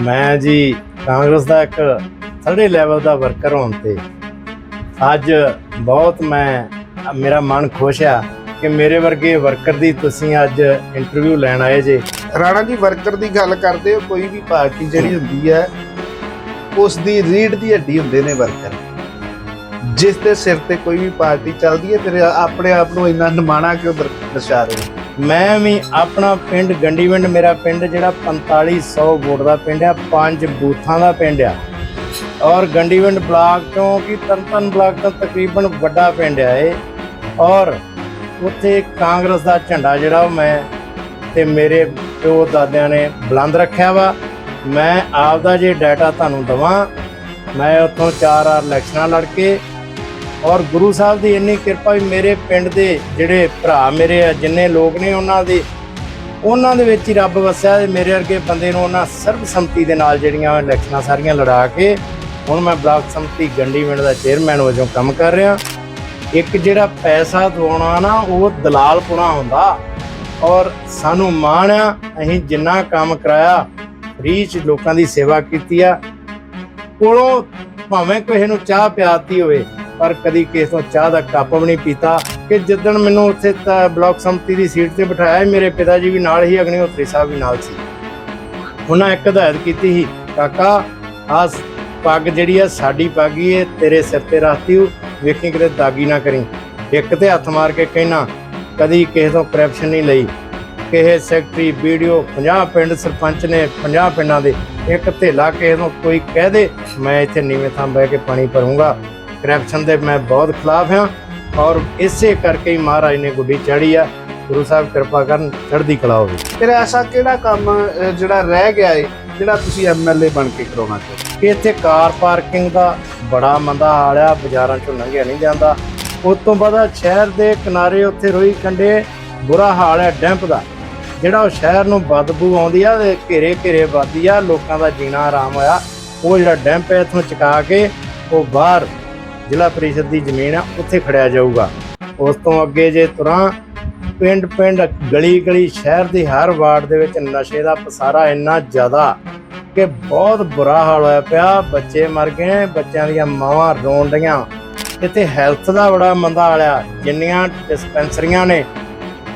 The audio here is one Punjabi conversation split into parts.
ਮੈਂ ਜੀ ਕਾਂਗਰਸ ਦਾ ਇੱਕ ਥਰਡੇ ਲੈਵਲ ਦਾ ਵਰਕਰ ਹੋਣ ਤੇ ਅੱਜ ਬਹੁਤ ਮੈਂ, ਮੇਰਾ ਮਨ ਖੁਸ਼ ਆ ਕਿ ਮੇਰੇ ਵਰਗੇ ਵਰਕਰ ਦੀ ਤੁਸੀਂ ਅੱਜ ਇੰਟਰਵਿਊ ਲੈਣ ਆਏ ਜੇ। ਰਾਣਾ ਜੀ ਵਰਕਰ ਦੀ ਗੱਲ ਕਰਦੇ ਹੋ, ਕੋਈ ਵੀ ਪਾਰਟੀ ਜਿਹੜੀ ਹੁੰਦੀ ਹੈ, ਉਸ ਦੀ ਰੀੜ ਦੀ ਹੱਡੀ ਹੁੰਦੇ ਨੇ ਵਰਕਰ ਜਿਸ ਦੇ ਸਿਰ ਤੇ ਕੋਈ ਵੀ ਪਾਰਟੀ ਚੱਲਦੀ ਹੈ, ਫਿਰ ਆਪਣੇ ਆਪ ਨੂੰ ਇੰਨਾ ਨਿਮਾਣਾ ਕਿਉਂ ਦਰ- ਦਰਸਾ ਰਹੇ ਹੋ? ਮੈਂ ਵੀ ਆਪਣਾ ਪਿੰਡ ਗੰਡੀਵਿੰਡ, ਮੇਰਾ ਪਿੰਡ ਜਿਹੜਾ 4500 ਵੋਟ ਦਾ ਪਿੰਡ ਆ, ਪੰਜ ਬੂਥਾਂ ਦਾ ਪਿੰਡ ਆ। ਔਰ ਗੰਡੀਵਿੰਡ ਬਲਾਕ ਤੋਂ ਕਿ ਤਨਤਨ ਬਲਾਕ ਤੋਂ ਤਕਰੀਬਨ ਵੱਡਾ ਪਿੰਡ ਆ ਇਹ। ਔਰ ਉੱਥੇ ਕਾਂਗਰਸ ਦਾ ਝੰਡਾ ਜਿਹੜਾ ਉਹ ਮੈਂ ਤੇ ਮੇਰੇ ਪਿਓ ਦਾਦਿਆਂ ਨੇ ਬੁਲੰਦ ਰੱਖਿਆ ਵਾ। ਮੈਂ ਆਪ ਦਾ ਜੇ ਡਾਟਾ ਤੁਹਾਨੂੰ ਦਵਾਂ, ਮੈਂ ਉੱਥੋਂ ਚਾਰ ਵਾਰ ਇਲੈਕਸ਼ਨਾਂ ਲੜ ਕੇ ਔਰ ਗੁਰੂ ਸਾਹਿਬ ਦੀ ਇੰਨੀ ਕਿਰਪਾ ਵੀ ਮੇਰੇ ਪਿੰਡ ਦੇ ਜਿਹੜੇ ਭਰਾ ਮੇਰੇ ਆ, ਜਿੰਨੇ ਲੋਕ ਨੇ ਉਹਨਾਂ ਦੇ ਉਹਨਾਂ ਦੇ ਵਿੱਚ ਹੀ ਰੱਬ ਵਸਿਆ ਤੇ ਮੇਰੇ ਵਰਗੇ ਬੰਦੇ ਨੂੰ ਉਹਨਾਂ ਸਰਬਸੰਮਤੀ ਦੇ ਨਾਲ ਜਿਹੜੀਆਂ ਇਲੈਕਸ਼ਨਾਂ ਸਾਰੀਆਂ ਲੜਾ ਕੇ, ਹੁਣ ਮੈਂ ਬਲਾਕ ਸੰਮਤੀ ਗੰਡੀ ਗੰਡੀਵਿੰਡ ਦਾ ਚੇਅਰਮੈਨ ਵਜੋਂ ਕੰਮ ਕਰ ਰਿਹਾ। ਇੱਕ ਜਿਹੜਾ ਪੈਸਾ ਦਵਾਉਣਾ ਨਾ, ਉਹ ਦਲਾਲਪੁਣਾ ਹੁੰਦਾ। ਔਰ ਸਾਨੂੰ ਮਾਣ ਆ, ਅਸੀਂ ਜਿੰਨਾ ਕੰਮ ਕਰਾਇਆ, ਫ੍ਰੀ ਚ ਲੋਕਾਂ ਦੀ ਸੇਵਾ ਕੀਤੀ ਆ। ਕੋਲੋਂ ਭਾਵੇਂ ਕਿਸੇ ਨੂੰ ਚਾਹ ਪਿਆਤੀ ਹੋਵੇ ਪਰ ਕਦੀ ਕਿਸੇ ਤੋਂ ਚਾਹ ਦਾ ਕੱਪ ਵੀ ਨਹੀਂ ਪੀਤਾ ਕਿ ਜਿੱਦਣ ਮੈਨੂੰ ਉੱਥੇ ਤਾਂ ਬਲਾਕ ਸੰਮਤੀ ਦੀ ਸੀਟ ਤੇ ਬਿਠਾਇਆ ਮੇਰੇ ਪਿਤਾ ਜੀ ਵੀ ਨਾਲ ਹੀ ਅਗਨੀਹੋਤਰੀ ਸਾਹਿਬ ਵੀ ਨਾਲ ਸੀ। ਉਹਨਾਂ ਇੱਕ ਹਦਾਇਤ ਕੀਤੀ ਸੀ ਕਾਕਾ ਆਸ ਪੱਗ ਜਿਹੜੀ ਆ ਸਾਡੀ ਪੱਗ ਹੀ ਏ ਤੇਰੇ ਸਿਰ ਤੇ ਰੱਖਤੀ ਓ, ਵੇਖੀ ਕਿਤੇ ਦਾਗੀ ਨਾ ਕਰੀ। ਇੱਕ ਤੇ ਹੱਥ ਮਾਰ ਕੇ ਕਹਿਣਾ ਕਦੀ ਕਿਸੇ ਤੋਂ ਕਰਪਸ਼ਨ ਨਹੀਂ ਲਈ। ਕਿਸੇ ਸੈਕਟਰੀ ਵੀਡੀਓ 50 ਪਿੰਡ ਸਰਪੰਚ ਨੇ 50 ਪਿੰਡਾਂ ਦੇ ਇੱਕ ਧੇਲਾ ਕਿਸੇ ਨੂੰ ਕੋਈ ਕਹਿ ਦੇ ਮੈਂ ਇੱਥੇ ਨੀਵੇਂ ਥਾਂ ਬਹਿ ਕੇ ਪਾਣੀ ਭਰੂੰਗਾ। ਕਰਪਸ਼ਨ ਦੇ ਮੈਂ ਬਹੁਤ ਖਿਲਾਫ ਹਾਂ ਔਰ ਇਸੇ ਕਰਕੇ ਹੀ ਮਹਾਰਾਜ ਨੇ ਗੁੱਡੀ ਚਾੜੀ ਆ। ਗੁਰੂ ਸਾਹਿਬ ਕਿਰਪਾ ਕਰਨ ਚੜ੍ਹਦੀ ਕਲਾ ਹੋਵੇ। ਫਿਰ ਐਸਾ ਕਿਹੜਾ ਕੰਮ ਜਿਹੜਾ ਰਹਿ ਗਿਆ ਹੈ ਜਿਹੜਾ ਤੁਸੀਂ ਐਮਐਲਏ ਬਣ ਕੇ ਕਰਾਉਣਾ ਚਾਹੁੰਦੇ? ਕਿ ਇੱਥੇ ਕਾਰ ਪਾਰਕਿੰਗ ਦਾ ਬੜਾ ਮੰਦਾ ਹਾਲ ਆ ਬਾਜ਼ਾਰਾਂ ਚੋਂ ਲੰਘਿਆ ਨਹੀਂ ਜਾਂਦਾ। ਉਸ ਤੋਂ ਬਾਅਦ ਸ਼ਹਿਰ ਦੇ ਕਿਨਾਰੇ ਉੱਥੇ ਰੋਈ ਕੰਡੇ ਬੁਰਾ ਹਾਲ ਹੈ ਡੈਂਪ ਦਾ। ਜਿਹੜਾ ਉਹ ਸ਼ਹਿਰ ਨੂੰ ਬਦਬੂ ਆਉਂਦੀ ਆ ਤੇ ਘੇਰੇ ਘੇਰੇ ਵੱਧਦੀ ਆ ਲੋਕਾਂ ਦਾ ਜੀਣਾ ਆਰਾਮ ਹੋਇਆ। ਉਹ ਜਿਹੜਾ ਡੈਂਪ ਹੈ ਇੱਥੋਂ ਚੁਕਾ ਕੇ ਉਹ ਬਾਹਰ ਜ਼ਿਲ੍ਹਾ ਪ੍ਰੀਸ਼ਦ ਦੀ ਜ਼ਮੀਨ ਆ, ਉੱਥੇ ਖੜਿਆ ਜਾਊਗਾ। ਉਸ ਤੋਂ ਅੱਗੇ ਜੇ ਤੁਰਾਂ ਪਿੰਡ ਪਿੰਡ ਗਲੀ ਗਲੀ ਸ਼ਹਿਰ ਦੀ ਹਰ ਵਾਰਡ ਦੇ ਵਿੱਚ ਨਸ਼ੇ ਦਾ ਪਸਾਰਾ ਇੰਨਾ ਜ਼ਿਆਦਾ ਕਿ ਬਹੁਤ ਬੁਰਾ ਹਾਲ ਹੋਇਆ ਪਿਆ। ਬੱਚੇ ਮਰ ਗਏ, ਬੱਚਿਆਂ ਦੀਆਂ ਮਾਵਾਂ ਰੋਣ ਡੀਆਂ ਇੱਥੇ ਹੈਲਥ ਦਾ ਬੜਾ ਮੰਦਾ ਹਾਲਿਆ ਜਿੰਨੀਆਂ ਡਿਸਪੈਂਸਰੀਆਂ ਨੇ,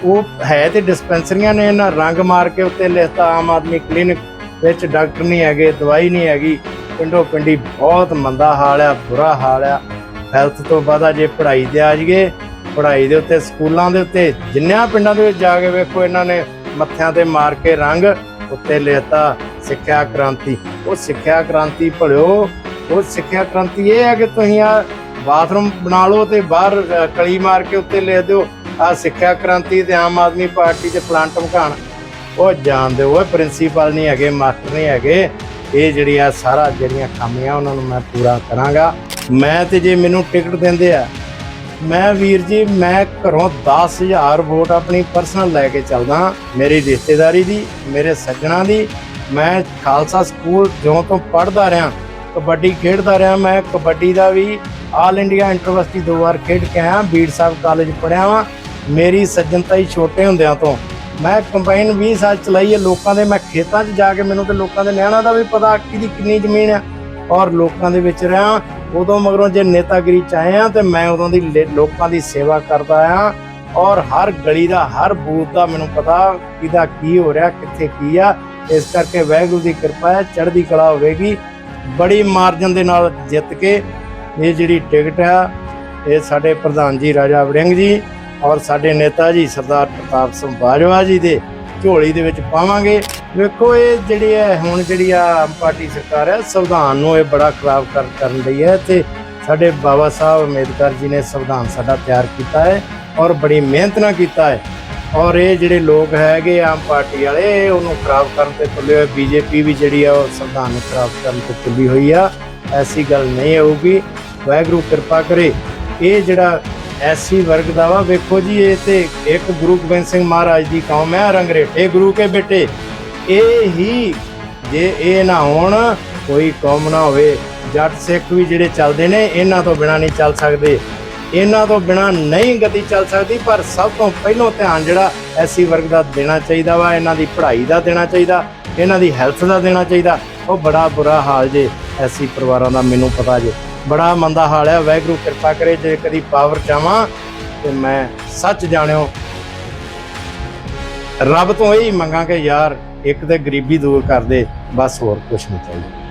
ਉਹ ਹੈ ਤੇ ਡਿਸਪੈਂਸਰੀਆਂ ਨੇ ਇਹਨਾਂ ਰੰਗ ਮਾਰ ਕੇ ਉੱਤੇ ਲਿਖਤਾ, ਆਮ ਆਦਮੀ ਕਲੀਨਿਕ ਵਿੱਚ ਡਾਕਟਰ ਨਹੀਂ ਹੈਗੇ, ਦਵਾਈ ਨਹੀਂ ਹੈਗੀ। ਪਿੰਡੋ ਪਿੰਡੀ ਬਹੁਤ ਮੰਦਾ ਹਾਲ ਆ, ਬੁਰਾ ਹਾਲ ਆ। ਹੈਲਥ ਤੋਂ ਬਾਅਦ ਆ ਜੇ ਪੜ੍ਹਾਈ ਤੇ ਆ ਜਾਈਏ, ਪੜ੍ਹਾਈ ਦੇ ਉੱਤੇ, ਸਕੂਲਾਂ ਦੇ ਉੱਤੇ, ਜਿੰਨਿਆਂ ਪਿੰਡਾਂ ਦੇ ਵਿੱਚ ਜਾ ਕੇ ਵੇਖੋ ਇਹਨਾਂ ਨੇ ਮੱਥਿਆਂ ਤੇ ਮਾਰ ਕੇ ਰੰਗ ਉੱਤੇ ਲਿਖਤਾ ਸਿੱਖਿਆ ਕ੍ਰਾਂਤੀ। ਉਹ ਸਿੱਖਿਆ ਕ੍ਰਾਂਤੀ ਭਲਿਓ, ਉਹ ਸਿੱਖਿਆ ਕ੍ਰਾਂਤੀ ਇਹ ਹੈ ਕਿ ਤੁਸੀਂ ਆ ਬਾਥਰੂਮ ਬਣਾ ਲਓ ਤੇ ਬਾਹਰ ਕਲੀ ਮਾਰ ਕੇ ਉੱਤੇ ਲਿਖ ਦਿਓ। ਆ ਸਿੱਖਿਆ ਕ੍ਰਾਂਤੀ ਤੇ ਆਮ ਆਦਮੀ ਪਾਰਟੀ ਦੇ ਪਲਾਂਟ ਮਕਾਨ ਉਹ ਜਾਣਦੇ ਉਹ ਪ੍ਰਿੰਸੀਪਲ ਨਹੀਂ ਹੈਗੇ, ਮਾਸਟਰ ਨਹੀਂ ਹੈਗੇ। ਇਹ ਜਿਹੜੀ ਆ ਸਾਰਾ ਜਿਹੜੀਆਂ ਖਾਮੀਆਂ ਉਹਨਾਂ ਨੂੰ ਮੈਂ ਪੂਰਾ ਕਰਾਂਗਾ। ਮੈਂ ਤੇ ਜੇ ਮੈਨੂੰ ਟਿਕਟ ਦਿੰਦੇ ਆ, ਮੈਂ ਵੀਰ ਜੀ, ਮੈਂ ਘਰੋਂ 10000 ਵੋਟ ਆਪਣੀ ਪਰਸਨਲ ਲੈ ਕੇ ਚੱਲਦਾ ਮੇਰੀ ਰਿਸ਼ਤੇਦਾਰੀ ਦੀ, ਮੇਰੇ ਸੱਜਣਾ ਦੀ, ਮੈਂ ਖਾਲਸਾ ਸਕੂਲ ਜਿਉਂ ਤੋਂ ਪੜ੍ਹਦਾ ਰਿਹਾ, ਕਬੱਡੀ ਖੇਡਦਾ ਰਿਹਾ, ਮੈਂ ਕਬੱਡੀ ਦਾ ਵੀ ਆਲ ਇੰਡੀਆ ਇੰਟਰਵਰਸਿਟੀ ਦੋ ਵਾਰ ਖੇਡ ਕੇ ਆਇਆ, ਬੀੜ ਸਾਹਿਬ ਕਾਲਜ ਪੜਿਆ ਵਾਂ, ਮੇਰੀ ਸੱਜਣਤਾ ਹੀ ਛੋਟੇ ਹੁੰਦਿਆਂ ਤੋਂ। ਮੈਂ ਕੰਬਾਈਨ 20 ਸਾਲ ਚਲਾਈ ਹੈ, ਲੋਕਾਂ ਦੇ ਮੈਂ ਖੇਤਾਂ 'ਚ ਜਾ ਕੇ ਮੈਨੂੰ ਤੇ ਲੋਕਾਂ ਦੇ ਨਿਆਣਾ ਦਾ ਵੀ ਪਤਾ ਕਿਹਦੀ ਕਿੰਨੀ ਜ਼ਮੀਨ ਹੈ ਔਰ ਲੋਕਾਂ ਦੇ ਵਿੱਚ ਰਿਹਾ। ਉਦੋਂ ਮਗਰੋਂ ਜੇ ਨੇਤਾਗਿਰੀ ਚ ਆਏ ਆ ਤੇ ਮੈਂ ਉਦੋਂ ਦੀ ਲੇ- ਲੋਕਾਂ ਦੀ ਸੇਵਾ ਕਰਦਾ ਆ। ਔਰ ਹਰ ਗਲੀ ਦਾ, ਹਰ ਬੂਥ ਦਾ ਮੈਨੂੰ ਪਤਾ ਕਿਹਦਾ ਕੀ ਹੋ ਰਿਹਾ, ਕਿੱਥੇ ਕੀ ਆ। ਇਸ ਕਰਕੇ ਵਾਹਿਗੁਰੂ ਦੀ ਕਿਰਪਾ ਹੈ, ਚੜ੍ਹਦੀ ਕਲਾ ਹੋਵੇਗੀ। ਬੜੀ ਮਾਰਜਨ ਦੇ ਨਾਲ ਜਿੱਤ ਕੇ ਇਹ ਜਿਹੜੀ ਟਿਕਟ ਆ, ਇਹ ਸਾਡੇ ਪ੍ਰਧਾਨ ਜੀ ਰਾਜਾ ਵੜਿੰਗ ਜੀ ਔਰ ਸਾਡੇ ਨੇਤਾ ਜੀ ਸਰਦਾਰ ਪ੍ਰਤਾਪ ਸਿੰਘ ਬਾਜਵਾ ਜੀ ਦੇ ਝੋਲੀ ਦੇ ਵਿੱਚ ਪਾਵਾਂਗੇ। ਵੇਖੋ ਇਹ ਜਿਹੜੀ ਹੈ, ਹੁਣ ਜਿਹੜੀ ਆ ਆਮ ਪਾਰਟੀ ਸਰਕਾਰ ਹੈ, ਸੰਵਿਧਾਨ ਨੂੰ ਇਹ ਬੜਾ ਖਰਾਬ ਕਰ, ਕਰਨ ਲਈ ਹੈ ਤੇ ਸਾਡੇ ਬਾਬਾ ਸਾਹਿਬ ਅੰਬੇਦਕਰ ਜੀ ਨੇ ਸੰਵਿਧਾਨ ਸਾਡਾ ਤਿਆਰ ਕੀਤਾ ਹੈ ਔਰ ਬੜੀ ਮਿਹਨਤ ਨਾਲ ਕੀਤਾ ਹੈ। ਔਰ ਇਹ ਜਿਹੜੇ ਲੋਕ ਹੈਗੇ ਆਮ ਪਾਰਟੀ ਵਾਲੇ, ਇਹ ਉਹਨੂੰ ਖਰਾਬ ਕਰਨ ਤੇ ਤੁਲੇ ਹੋਏ। ਬੀਜੇਪੀ ਵੀ ਜਿਹੜੀ ਆ, ਉਹ ਸੰਵਿਧਾਨ ਨੂੰ ਖਰਾਬ ਕਰਨ ਤੇ ਤੁਲੀ ਹੋਈ ਆ। ਐਸੀ ਗੱਲ ਨਹੀਂ ਹੋਊਗੀ। ਵਾਹਿਗੁਰੂ ਕਿਰਪਾ ਕਰੇ। ਇਹ ਜਿਹੜਾ ਐਸੀ ਵਰਗ ਦਾ ਵਾ ਵੇਖੋ ਜੀ, ਇਹ ਤੇ ਇੱਕ ਗੁਰੂ ਗੋਬਿੰਦ ਸਿੰਘ ਮਹਾਰਾਜ ਦੀ ਕੌਮ ਹੈ ਰੰਗਰੇਟੇ ਗੁਰੂ ਕੇ ਬੇਟੇ। ਇਹ ਹੀ ਜੇ ਇਹ ਨਾ ਹੋਣ, ਕੋਈ ਕੌਮ ਨਾ ਹੋਵੇ। ਜੱਟ ਸਿੱਖ ਵੀ ਜਿਹੜੇ ਚੱਲਦੇ ਨੇ, ਇਹਨਾਂ ਤੋਂ ਬਿਨਾ ਨਹੀਂ ਚੱਲ ਸਕਦੇ। ਇਹਨਾਂ ਤੋਂ ਬਿਨਾ ਨਹੀਂ ਗਤੀ ਚੱਲ ਸਕਦੀ, ਪਰ ਸਭ ਤੋਂ ਪਹਿਲੋਂ ਧਿਆਨ ਜਿਹੜਾ ਐਸੀ ਵਰਗ ਦਾ ਦੇਣਾ ਚਾਹੀਦਾ ਵਾ, ਇਹਨਾਂ ਦੀ ਪੜ੍ਹਾਈ ਦਾ ਦੇਣਾ ਚਾਹੀਦਾ, ਇਹਨਾਂ ਦੀ ਹੈਲਥ ਦਾ ਦੇਣਾ ਚਾਹੀਦਾ। ਉਹ ਬੜਾ ਬੁਰਾ ਹਾਲ ਜੇ ਐਸੀ ਪਰਿਵਾਰਾਂ ਦਾ ਮੈਨੂੰ ਪਤਾ ਜੇ। ਬੜਾ ਮੰਦਾ ਹਾਲ ਹੈ। ਵਾਹਿਗੁਰੂ ਕਿਰਪਾ ਕਰੇ ਜੇ ਕਦੀ ਪਾਵਰ ਚਾਵਾਂ ਤੇ ਮੈਂ ਸੱਚ ਜਾਣਿਓ। ਰੱਬ ਤੋਂ ਇਹੀ ਮੰਗਾਂ ਕਿ ਯਾਰ ਇੱਕ ਤੇ ਗਰੀਬੀ ਦੂਰ ਕਰ ਦੇ, ਬਸ ਹੋਰ ਕੁਝ ਨਹੀਂ ਚਾਹੀਦਾ।